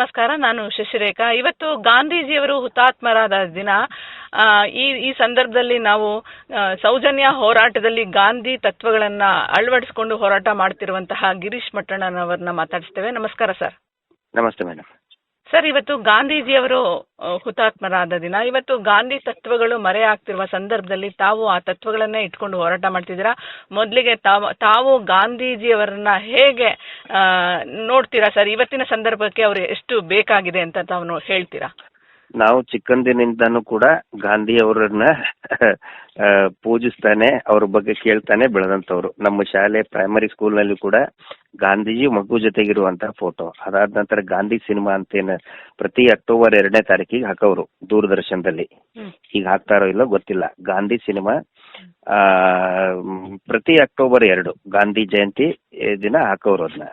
ನಮಸ್ಕಾರ, ನಾನು ಶಶಿರೇಖಾ. ಇವತ್ತು ಗಾಂಧೀಜಿಯವರು ಹುತಾತ್ಮರಾದ ದಿನ ಈ ಈ ಸಂದರ್ಭದಲ್ಲಿ ನಾವು ಸೌಜನ್ಯ ಹೋರಾಟದಲ್ಲಿ ಗಾಂಧಿ ತತ್ವಗಳನ್ನ ಅಳವಡಿಸಿಕೊಂಡು ಹೋರಾಟ ಮಾಡ್ತಿರುವಂತಹ ಗಿರೀಶ್ ಮಟ್ಟಣ್ಣನವರನ್ನ ಮಾತಾಡಿಸ್ತೇವೆ. ನಮಸ್ಕಾರ, ಸರ್. ನಮಸ್ತೆ ಮೇಡಮ್ ಸರ್, ಇವತ್ತು ಗಾಂಧೀಜಿಯವರು ಹುತಾತ್ಮರಾದ ದಿನ. ಇವತ್ತು ಗಾಂಧಿ ತತ್ವಗಳು ಮರೆಯಾಗ್ತಿರುವ ಸಂದರ್ಭದಲ್ಲಿ ತಾವು ಆ ತತ್ವಗಳನ್ನೇ ಇಟ್ಕೊಂಡು ಹೋರಾಟ ಮಾಡ್ತಿದ್ದೀರಾ? ಮೊದಲಿಗೆ ತಾವು ತಾವು ಗಾಂಧೀಜಿಯವರನ್ನ ಹೇಗೆ ನೋಡ್ತೀರಾ ಸರ್? ಇವತ್ತಿನ ಸಂದರ್ಭಕ್ಕೆ ಅವರು ಎಷ್ಟು ಬೇಕಾಗಿದೆ ಅಂತ ತಾವು ಹೇಳ್ತೀರಾ? ನಾವು ಚಿಕ್ಕಂದಿನಿಂದನೂ ಕೂಡ ಗಾಂಧಿ ಅವರನ್ನ ಪೂಜಿಸ್ತಾನೆ ಅವ್ರ ಬಗ್ಗೆ ಕೇಳ್ತಾನೆ ಬೆಳೆದಂತವ್ರು ನಮ್ಮ ಶಾಲೆ ಪ್ರೈಮರಿ ಸ್ಕೂಲ್ನಲ್ಲಿ ಕೂಡ ಗಾಂಧೀಜಿ ಮಗು ಜೊತೆಗಿರುವಂತಹ ಫೋಟೋ ಅದಾದ ನಂತರ ಗಾಂಧಿ ಸಿನಿಮಾ ಅಂತೇನು ಪ್ರತಿ ಅಕ್ಟೋಬರ್ ಎರಡನೇ ತಾರೀಕಿಗೆ ಹಾಕೋರು ದೂರದರ್ಶನದಲ್ಲಿ. ಈಗ ಹಾಕ್ತಾರೋ ಇಲ್ಲೋ ಗೊತ್ತಿಲ್ಲ. ಗಾಂಧಿ ಸಿನಿಮಾ ಆ ಪ್ರತಿ ಅಕ್ಟೋಬರ್ ಎರಡು ಗಾಂಧಿ ಜಯಂತಿ ದಿನ ಹಾಕೋರು ಅದನ್ನ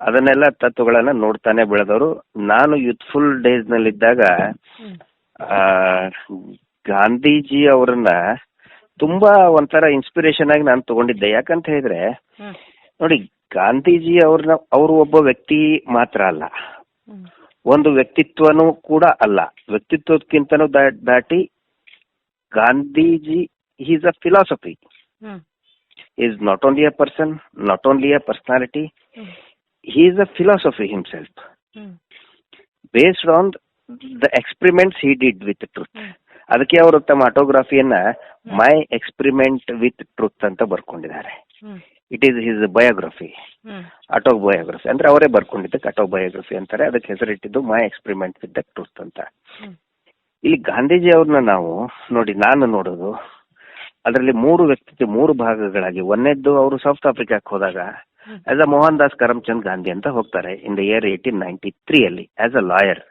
ಅದನ್ನೆಲ್ಲ ತತ್ವಗಳನ್ನ ನೋಡ್ತಾನೆ ಬೆಳೆದವರು. ನಾನು ಯೂತ್ಫುಲ್ ಡೇಸ್ ನಲ್ಲಿದ್ದಾಗ ಗಾಂಧೀಜಿ ಅವರನ್ನ ತುಂಬಾ ಒಂಥರ ಇನ್ಸ್ಪಿರೇಷನ್ ಆಗಿ ನಾನು ತಗೊಂಡಿದ್ದೆ. ಯಾಕಂತ ಹೇಳಿದ್ರೆ ನೋಡಿ ಗಾಂಧೀಜಿ ಅವ್ರನ್ನ ಅವರು ಒಬ್ಬ ವ್ಯಕ್ತಿ ಮಾತ್ರ ಅಲ್ಲ. ಒಂದು ವ್ಯಕ್ತಿತ್ವನೂ ಕೂಡ ಅಲ್ಲ. ವ್ಯಕ್ತಿತ್ವಕ್ಕಿಂತನೂ ದಾಟಿ Gandhiji is a philosophy. Is not only a person not only a personality. He is a philosopher himself. Mm. based on the experiments he did with truth. Hmm. ಅದಕ್ಕೆ ಅವರು ತಮ್ಮ ಆಟೋಗ್ರಫಿಯನ್ನ ಮೈ ಎಕ್ಸ್ಪೆರಿಮೆಂಟ್ ವಿತ್ ಟ್ರುತ್ ಅಂತ ಬರ್ಕೊಂಡಿದ್ದಾರೆ. It is his biography auto biography ಅಂದ್ರೆ ಅವರೇ ಬರ್ಕೊಂಡಿದ್ದಕ್ಕೆ autobiography ಅಂತಾರೆ. ಅದಕ್ಕೆ ಹೆಸರಿಟ್ಟಿದ್ದು my experiment with the truth ಅಂತ. ಇಲ್ಲಿ ಗಾಂಧೀಜಿ ಅವ್ರನ್ನ ನಾವು ನೋಡಿ ನಾನು ನೋಡೋದು ಅದರಲ್ಲಿ ಮೂರು ವ್ಯಕ್ತಿತ್ವ ಮೂರು ಭಾಗಗಳಾಗಿ. ಒಂದೇದ್ದು ಅವರು ಸೌತ್ ಆಫ್ರಿಕಾಕ್ಕೆ ಹೋದಾಗ. ಆಸ್ ಅ ಮೋಹನ್ ದಾಸ್ ಕರಮ್ಚಂದ್ ಗಾಂಧಿ ಅಂತ ಹೋಗ್ತಾರೆ in the year eighteen ninety three ಅಲ್ಲಿ ಆಸ್ ಅ ಲಾಯರ್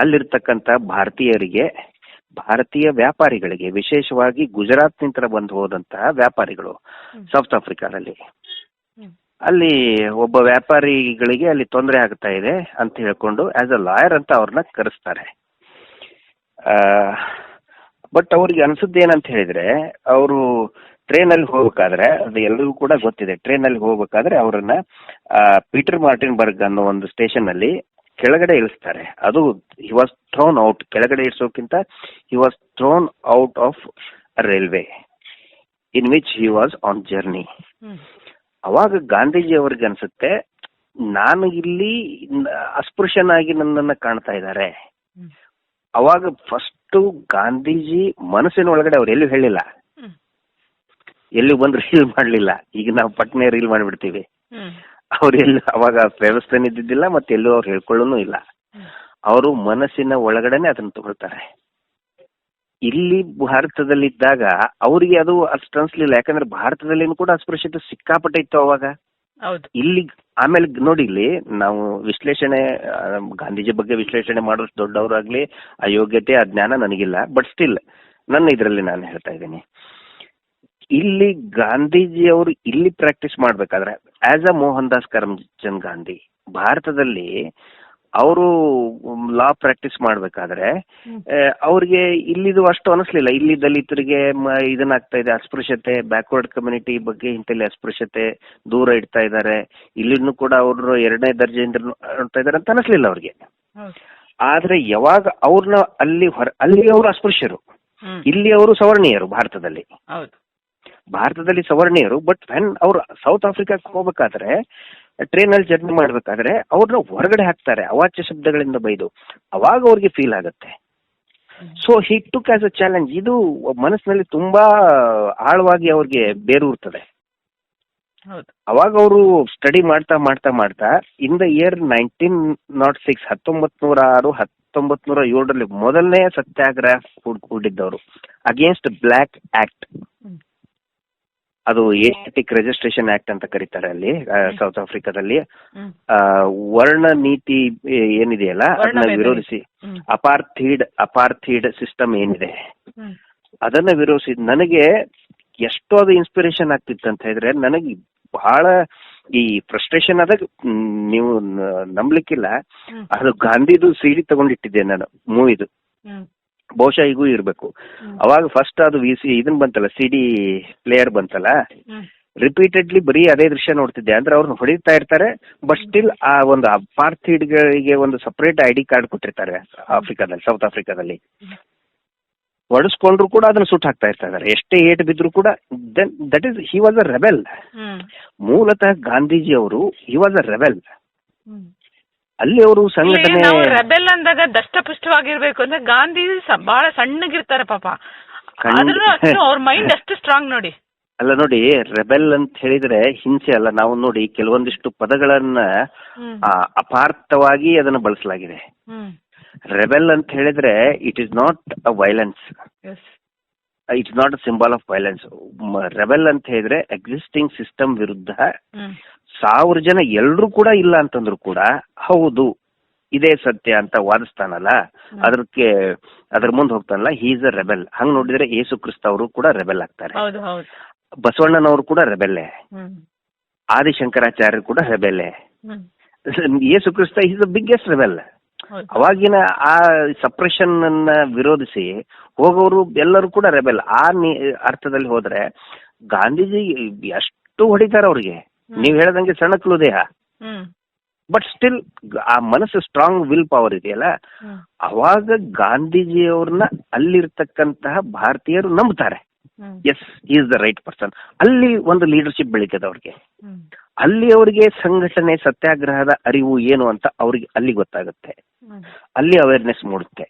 ಅಲ್ಲಿರ್ತಕ್ಕಂತ ಅಲ್ಲಿರ್ತಕ್ಕಂಥ ಭಾರತೀಯರಿಗೆ ಭಾರತೀಯ ವ್ಯಾಪಾರಿಗಳಿಗೆ ವಿಶೇಷವಾಗಿ ಗುಜರಾತ್ನಿಂದ ಬಂದು ಹೋದಂತಹ ವ್ಯಾಪಾರಿಗಳು. ಸೌತ್ ಆಫ್ರಿಕಾದಲ್ಲಿ ಅಲ್ಲಿ ಒಬ್ಬ ವ್ಯಾಪಾರಿಗಳಿಗೆ ಅಲ್ಲಿ ತೊಂದರೆ ಆಗ್ತಾ ಇದೆ ಅಂತ ಹೇಳ್ಕೊಂಡು ಆಸ್ ಅ ಲಾಯರ್ ಅಂತ ಅವ್ರನ್ನ ಕರೆಸ್ತಾರೆ. ಬಟ್ ಅವ್ರಿಗೆ ಅನ್ಸುದ್ದು ಏನಂತ ಹೇಳಿದ್ರೆ ಅವರು ಟ್ರೈನ್ ಅಲ್ಲಿ ಹೋಗ್ಬೇಕಾದ್ರೆ ಅದು ಎಲ್ಲರಿಗೂ ಕೂಡ ಗೊತ್ತಿದೆ. ಟ್ರೈನ್ ಅಲ್ಲಿ ಹೋಗ್ಬೇಕಾದ್ರೆ ಅವರನ್ನ ಪೀಟರ್ ಮಾರ್ಟಿನ್ ಬರ್ಗ್ ಅನ್ನೋ ಒಂದು ಸ್ಟೇಷನ್ ಅಲ್ಲಿ ಕೆಳಗಡೆ ಇಳಿಸ್ತಾರೆ. ಅದು ಹಿ ವಾಸ್ ಥ್ರೋನ್ ಔಟ್ ಕೆಳಗಡೆ ಇಳಿಸೋಕ್ಕಿಂತ he was thrown out of railway in which he was on journey ಅವಾಗ ಗಾಂಧೀಜಿ ಅವ್ರಿಗೆ ಅನ್ಸುತ್ತೆ ನಾನು ಇಲ್ಲಿ ಅಸ್ಪೃಶ್ಯನಾಗಿ ನನ್ನನ್ನ ಕಾಣ್ತಾ ಇದ್ದಾರೆ. ಅವಾಗ ಫಸ್ಟ್ ಗಾಂಧೀಜಿ ಮನಸ್ಸಿನ ಒಳಗಡೆ ಅವ್ರು ಎಲ್ಲೂ ಹೇಳಿಲ್ಲ. ಎಲ್ಲೂ ಬಂದು ರೀಲ್ ಮಾಡ್ಲಿಲ್ಲ. ಈಗ ನಾವು ಪಟ್ನೆ ರೀಲ್ ಮಾಡಿಬಿಡ್ತೀವಿ. ಅವ್ರು ಎಲ್ಲಿ ಅವಾಗ ವ್ಯವಸ್ಥೆನೂ ಇದ್ದಿದ್ದಿಲ್ಲ ಮತ್ತೆ ಎಲ್ಲೂ ಅವ್ರು ಹೇಳ್ಕೊಳ್ಳೋನು ಇಲ್ಲ. ಅವರು ಮನಸ್ಸಿನ ಒಳಗಡೆನೆ ಅದನ್ನ ತಗೊಳ್ತಾರೆ. ಇಲ್ಲಿ ಭಾರತದಲ್ಲಿದ್ದಾಗ ಅವರಿಗೆ ಅದು ಅಷ್ಟು ಅನ್ಸ್ಲಿಲ್ಲ. ಯಾಕಂದ್ರೆ ಭಾರತದಲ್ಲಿ ಕೂಡ ಅಸ್ಪೃಶ್ಯತೆ ಸಿಕ್ಕಾಪಟ್ಟೆ ಇತ್ತು ಅವಾಗ. ಇಲ್ಲಿ ಆಮೇಲೆ ನೋಡಿ ಇಲ್ಲಿ ನಾವು ವಿಶ್ಲೇಷಣೆ ಗಾಂಧೀಜಿ ಬಗ್ಗೆ ವಿಶ್ಲೇಷಣೆ ಮಾಡೋಷ್ಟು ದೊಡ್ಡವರಾಗ್ಲಿ ಆ ಯೋಗ್ಯತೆ ಆ ಜ್ಞಾನ ನನಗಿಲ್ಲ. ಬಟ್ ಸ್ಟಿಲ್ ನನ್ನ ಇದರಲ್ಲಿ ನಾನು ಹೇಳ್ತಾ ಇದ್ದೀನಿ. ಇಲ್ಲಿ ಗಾಂಧೀಜಿ ಅವರು ಇಲ್ಲಿ ಪ್ರಾಕ್ಟೀಸ್ ಮಾಡ್ಬೇಕಾದ್ರೆ ಆಸ್ ಅ ಮೋಹನ್ ದಾಸ್ ಕರಮ್ಚಂದ್ ಗಾಂಧಿ ಭಾರತದಲ್ಲಿ ಅವರು ಲಾ ಪ್ರಾಕ್ಟೀಸ್ ಮಾಡ್ಬೇಕಾದ್ರೆ. ಅವ್ರಿಗೆ ಇಲ್ಲಿದು ಅಷ್ಟು ಅನಿಸ್ಲಿಲ್ಲ. ಇಲ್ಲಿ ದಲಿತರಿಗೆ ಇದನ್ನಾಗ್ತಾ ಇದೆ ಅಸ್ಪೃಶ್ಯತೆ ಬ್ಯಾಕ್ವರ್ಡ್ ಕಮ್ಯುನಿಟಿ ಬಗ್ಗೆ ಇಂತಲ್ಲಿ ಅಸ್ಪೃಶ್ಯತೆ ದೂರ ಇಡ್ತಾ ಇದ್ದಾರೆ. ಇಲ್ಲಿನೂ ಕೂಡ ಅವರು ಎರಡನೇ ದರ್ಜೆಯಿಂದ ನೋಡ್ತಾ ಇದ್ದಾರೆ ಅಂತ ಅನಿಸ್ಲಿಲ್ಲ ಅವ್ರಿಗೆ. ಆದ್ರೆ ಯಾವಾಗ ಅವ್ರನ್ನ ಅಲ್ಲಿ ಹೊರ ಅಲ್ಲಿ ಅವರು ಅಸ್ಪೃಶ್ಯರು. ಇಲ್ಲಿ ಅವರು ಸವರ್ಣೀಯರು ಭಾರತದಲ್ಲಿ. ಭಾರತದಲ್ಲಿ ಸವರ್ಣೀಯರು ಬಟ್ ವೆನ್ ಅವ್ರು ಸೌತ್ ಆಫ್ರಿಕಾಕ್ಕೆ ಹೋಗ್ಬೇಕಾದ್ರೆ ಟ್ರೈನ್ ಅಲ್ಲಿ ಜರ್ನಿ ಮಾಡ್ಬೇಕಾದ್ರೆ ಅವ್ರನ್ನ ಹೊರಗಡೆ ಹಾಕ್ತಾರೆ ಅವಾಚ್ಯ ಶಬ್ದಗಳಿಂದ ಬೈದು. ಅವಾಗ ಅವ್ರಿಗೆ ಫೀಲ್ ಆಗುತ್ತೆ. So he took as a challenge ಇದು ಮನಸ್ಸಿನಲ್ಲಿ ತುಂಬಾ ಆಳವಾಗಿ ಅವ್ರಿಗೆ ಬೇರೂರ್ತದೆ ಅವಾಗ ಅವರು ಸ್ಟಡಿ ಮಾಡ್ತಾ ಮಾಡ್ತಾ ಮಾಡ್ತಾ in the year nineteen nought six ಹತ್ತೊಂಬತ್ ನೂರ ಆರು ಹತ್ತೊಂಬತ್ ನೂರ ಏಳರಲ್ಲಿ ಮೊದಲನೇ ಸತ್ಯಾಗ್ರಹ ಕೂಡಿದ್ದವರು ಅಗೇನ್ಸ್ಟ್ ಬ್ಲ್ಯಾಕ್ ಆಕ್ಟ್. ಅದು ಏಷ್ಯಾಟಿಕ್ ರಿಜಿಸ್ಟ್ರೇಷನ್ ಆಕ್ಟ್ ಅಂತ ಕರೀತಾರೆ ಅಲ್ಲಿ ಸೌತ್ ಆಫ್ರಿಕಾದಲ್ಲಿ ವರ್ಣ ನೀತಿ ಏನಿದೆಯಲ್ಲ ಅದನ್ನ ವಿರೋಧಿಸಿ. ಅಪಾರ್ಥೀಡ್ ಅಪಾರ್ಥೀಡ್ ಸಿಸ್ಟಮ್ ಏನಿದೆ? ಅದನ್ನ ವಿರೋಧಿಸಿ ನನಗೆ ಎಷ್ಟೋ ಅದು ಇನ್ಸ್ಪಿರೇಷನ್ ಆಗ್ತಿತ್ತು ಅಂತ ಹೇಳಿದ್ರೆ ನನಗೆ ಬಹಳ ಈ ಫ್ರಸ್ಟ್ರೇಷನ್ ಆದಾಗ ನೀವು ನಂಬ್ಲಿಕ್ಕಿಲ್ಲ. ಅದು ಗಾಂಧಿದು ಸಿಡಿ ತಗೊಂಡಿಟ್ಟಿದ್ದೆ ನಾನು ಮೂವಿದು. ಬಹುಶಃ ಈಗೂ ಇರ್ಬೇಕು. ಅವಾಗ ಫಸ್ಟ್ ಅದು ವಿ ಸಿ ಇದನ್ ಬಂತಲ್ಲ ಸಿ ಡಿ ಪ್ಲೇಯರ್ ಬಂತಲ್ಲ? ರಿಪೀಟೆಡ್ಲಿ ಬರೀ ಅದೇ ದೃಶ್ಯ ನೋಡ್ತಿದ್ದೆ. ಅಂದ್ರೆ ಅವ್ರನ್ನ ಹೊಡಿತಾ ಇರ್ತಾರೆ ಬಟ್ ಸ್ಟಿಲ್ ಆ ಒಂದು ಅಪಾರ್ಥಿಡ್ಗಳಿಗೆ ಒಂದು ಸಪರೇಟ್ ಐ ಡಿ ಕಾರ್ಡ್ ಕೊಟ್ಟಿರ್ತಾರೆ ಆಫ್ರಿಕಾದಲ್ಲಿ ಸೌತ್ ಆಫ್ರಿಕಾದಲ್ಲಿ ಹೊಡೆಸ್ಕೊಂಡ್ರು ಕೂಡ ಅದನ್ನ ಸುಟ್ಟು ಹಾಕ್ತಾ ಇರ್ತಾರೆ. ಎಷ್ಟೇ ಏಟ್ ಬಿದ್ರು ಕೂಡ then that is he was a rebel ಮೂಲತಃ ಗಾಂಧೀಜಿ ಅವರು ಹಿ ವಾಸ್ ಅ ರೆಬೆಲ್ ಅಲ್ಲಿ ಅವರು ಸಂಘಟನೆ ನಾವು ರೆಬೆಲ್ ಅಂದಾಗ ದಷ್ಟಪುಷ್ಟವಾಗಿರ್ಬೇಕು ಅಂದ್ರೆ ಗಾಂಧಿ ಸ- ಬಹಳ ಸಣ್ಣಗಿರ್ತಾರೆ ಪಾಪ. ಖಂಡಿತ. ಆದ್ರೂ ಅಷ್ಟು ಅವ್ರ ಮೈಂಡ್ ಅಷ್ಟು ಸ್ಟ್ರಾಂಗ್ ನೋಡಿ. ಅಲ್ಲ ನೋಡಿ ರೆಬೆಲ್ ಅಂತ ಹೇಳಿದ್ರೆ ಹಿಂಸೆ ಅಲ್ಲ. ನಾವು ನೋಡಿ ಕೆಲವೊಂದಿಷ್ಟು ಪದಗಳನ್ನ ಹ್ಮ್. ಆ, ಅಪಾರ್ಥವಾಗಿ ಅದನ್ನ ಬಳಸಲಾಗಿದೆ. ಹ್ಮ್. ರೆಬೆಲ್ ಅಂತ ಹೇಳಿದ್ರೆ it is not a violence as it's not a symbol of violence rebel ಅಂತ ಹೇಳಿದ್ರೆ ಎಕ್ಸಿಸ್ಟಿಂಗ್ ಸಿಸ್ಟಮ್ ವಿರುದ್ಧ ಹ್ಮ್. ಸಾವಿರ ಜನ ಎಲ್ರೂ ಕೂಡ ಇಲ್ಲ ಅಂತಂದ್ರು ಕೂಡ ಹೌದು ಇದೇ ಸತ್ಯ ಅಂತ ವಾದಿಸ್ತಾನಲ್ಲ? ಅದಕ್ಕೆ ಅದ್ರ ಮುಂದೆ ಹೋಗ್ತಾನಲ್ಲ? ಈಸ್ ಅ ರೆಬೆಲ್ ಹಂಗ್ ನೋಡಿದ್ರೆ ಯೇಸು ಕ್ರಿಸ್ತ ಅವರು ಕೂಡ ರೆಬೆಲ್ ಆಗ್ತಾರೆ. ಹೌದು ಹೌದು. ಬಸವಣ್ಣನವರು ಕೂಡ ರೆಬೆಲ್ಲೆ ಆದಿಶಂಕರಾಚಾರ್ಯರು ಆದಿಶಂಕರಾಚಾರ್ಯ ಕೂಡ ರೆಬೆಲ್ಲೆ Yesu Krista is a biggest rebel ಅವಾಗಿನ ಆ ಸಪ್ರೆಷನ್ ಅನ್ನ ವಿರೋಧಿಸಿ ಹೋಗೋರು ಎಲ್ಲರೂ ಕೂಡ ರೆಬೆಲ್ ಆ ಅರ್ಥದಲ್ಲಿ ಹೋದ್ರೆ ಗಾಂಧೀಜಿ ಎಷ್ಟು ಹೊಡಿತಾರೆ ಅವ್ರಿಗೆ. ನೀವ್ ಹೇಳ್ದಂಗೆ ಸಣ್ಣಕ್ಲು ದೇಹ. ಬಟ್ ಸ್ಟಿಲ್ ಆ ಮನಸ್ಸು ಸ್ಟ್ರಾಂಗ್ ವಿಲ್ ಪವರ್ ಇದೆಯಲ್ಲ? ಅವಾಗ ಗಾಂಧೀಜಿಯವ್ರನ್ನ ಅಲ್ಲಿರ್ತಕ್ಕಂತಹ ಭಾರತೀಯರು ನಂಬ್ತಾರೆ. Yes is the right person ಅಲ್ಲಿ ಒಂದು ಲೀಡರ್ಶಿಪ್ ಬೆಳೀತದೆ ಅವ್ರಿಗೆ. ಅಲ್ಲಿ ಅವರಿಗೆ ಸಂಘಟನೆ ಸತ್ಯಾಗ್ರಹದ ಅರಿವು ಏನು ಅಂತ ಅವ್ರಿಗೆ ಅಲ್ಲಿ ಗೊತ್ತಾಗುತ್ತೆ. ಅಲ್ಲಿ ಅವೇರ್ನೆಸ್ ಮೂಡುತ್ತೆ.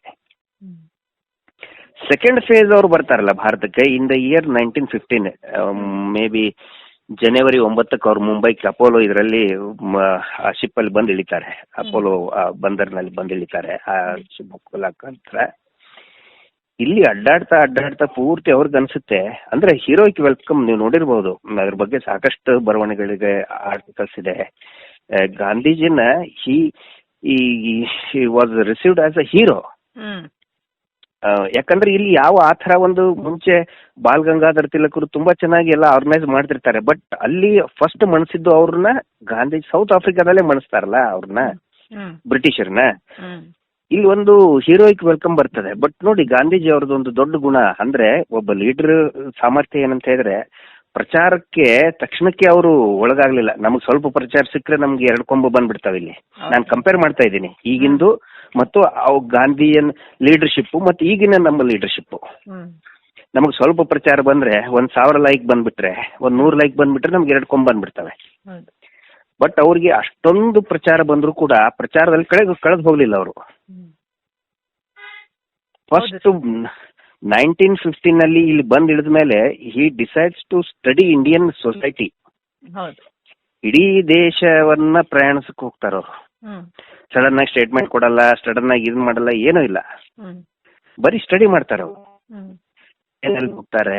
ಸೆಕೆಂಡ್ ಫೇಸ್ ಅವ್ರು ಬರ್ತಾರಲ್ಲ ಭಾರತಕ್ಕೆ in the year nineteen fifteen may be ಜನವರಿ ಒಂಬತ್ತಕ್ಕೆ ಅವ್ರು ಮುಂಬೈಗೆ ಅಪೋಲೋ ಇದರಲ್ಲಿ ಶಿಪ್ ಅಲ್ಲಿ ಬಂದ್ ಇಳಿತಾರೆ. ಅಪೋಲೋ ಬಂದರ್ನಲ್ಲಿ ಬಂದ್ ಇಳಿತಾರೆ. ಆ ಮುಖಲಾಕಂತ್ರ ಇಲ್ಲಿ ಅಡ್ಡಾಡ್ತಾ ಅಡ್ಡಾಡ್ತಾ ಪೂರ್ತಿ ಅವ್ರಿಗೆ ಅನ್ಸುತ್ತೆ. ಅಂದ್ರೆ ಹೀರೋಯಿಕ್ ವೆಲ್ಕಮ್ ನೀವು ನೋಡಿರ್ಬೋದು. ಅದ್ರ ಬಗ್ಗೆ ಸಾಕಷ್ಟು ಬರವಣಿಗೆಗಳಿಗೆ ಆರ್ಟಿಕಲ್ಸ್ ಇದೆ. ಗಾಂಧೀಜಿನ ಹಿ, ಈ was received as a hero ಯಾಕಂದ್ರೆ ಇಲ್ಲಿ ಯಾವ ಆ ಥರ ಒಂದು ಮುಂಚೆ ಬಾಲ್ ಗಂಗಾಧರ್ ತಿಲಕರು ತುಂಬಾ ಚೆನ್ನಾಗಿ ಎಲ್ಲ ಆರ್ಗನೈಸ್ ಮಾಡ್ತಿರ್ತಾರೆ ಬಟ್ ಅಲ್ಲಿ ಫಸ್ಟ್ ಮಣಿಸಿದ್ದು ಅವ್ರನ್ನ ಗಾಂಧಿ ಸೌತ್ ಆಫ್ರಿಕಾದಲ್ಲೇ ಮಣಿಸ್ತಾರಲ್ಲ ಅವ್ರನ್ನ ಬ್ರಿಟಿಷರ್ನ. ಇಲ್ಲಿ ಒಂದು ಹೀರೋಯಿಕ್ ವೆಲ್ಕಮ್ ಬರ್ತದೆ ಬಟ್ ನೋಡಿ ಗಾಂಧೀಜಿ ಅವ್ರದ್ದು ಒಂದು ದೊಡ್ಡ ಗುಣ ಅಂದ್ರೆ ಒಬ್ಬ ಲೀಡರ್ ಸಾಮರ್ಥ್ಯ ಏನಂತ ಹೇಳಿದ್ರೆ ಪ್ರಚಾರಕ್ಕೆ ತಕ್ಷಣಕ್ಕೆ ಅವರು ಒಳಗಾಗ್ಲಿಲ್ಲ. ನಮ್ಗೆ ಸ್ವಲ್ಪ ಪ್ರಚಾರ ಸಿಕ್ಕರೆ ನಮ್ಗೆ ಎರಡು ಕೊಂಬು ಬಂದ್ಬಿಡ್ತಾವ ಇಲ್ಲಿ. ನಾನು ಕಂಪೇರ್ ಮಾಡ್ತಾ ಇದ್ದೀನಿ. ಈಗಿಂದು ಮತ್ತು ಅವು ಗಾಂಧಿಯನ್ ಲೀಡರ್ಶಿಪ್ ಮತ್ತು ಈಗಿನ ನಮ್ಮ ಲೀಡರ್ಶಿಪ್ ನಮಗೆ ಸ್ವಲ್ಪ ಪ್ರಚಾರ ಬಂದ್ರೆ ಒಂದ್ ಸಾವಿರ ಲೈಕ್ ಬಂದ್ಬಿಟ್ರೆ ಒಂದ್ ನೂರು ಲೈಕ್ ಬಂದ್ಬಿಟ್ರೆ ನಮ್ಗೆ ಎರಡು ಕೊಂಬ್ ಬಂದ್ಬಿಡ್ತವೆ. ಬಟ್ ಅವ್ರಿಗೆ ಅಷ್ಟೊಂದು ಪ್ರಚಾರ ಬಂದ್ರು ಕೂಡ ಪ್ರಚಾರದಲ್ಲಿ ಕಳೆದು ಕಳೆದು ಹೋಗ್ಲಿಲ್ಲ ಅವರು. ಫಸ್ಟ್ ನೈನ್ಟೀನ್ ಫಿಫ್ಟೀನ್ ಅಲ್ಲಿ ಇಲ್ಲಿ ಬಂದ್ ಇಳಿದ ಮೇಲೆ he decides to study Indian society ಇಡೀ ದೇಶವನ್ನ ಪ್ರಯಾಣಿಸಕ್ ಹೋಗ್ತಾರ ಅವ್ರು. ಸಡನ್ ಆಗಿ ಸ್ಟೇಟ್ಮೆಂಟ್ ಕೊಡಲ್ಲ ಸಡನ್ ಆಗಿ ಇದನ್ ಮಾಡಲ್ಲ ಏನೂ ಇಲ್ಲ. ಬರೀ ಸ್ಟಡಿ ಮಾಡ್ತಾರೆ ಅವರು. ಎಲ್ಲಿ ಹೋಗ್ತಾರೆ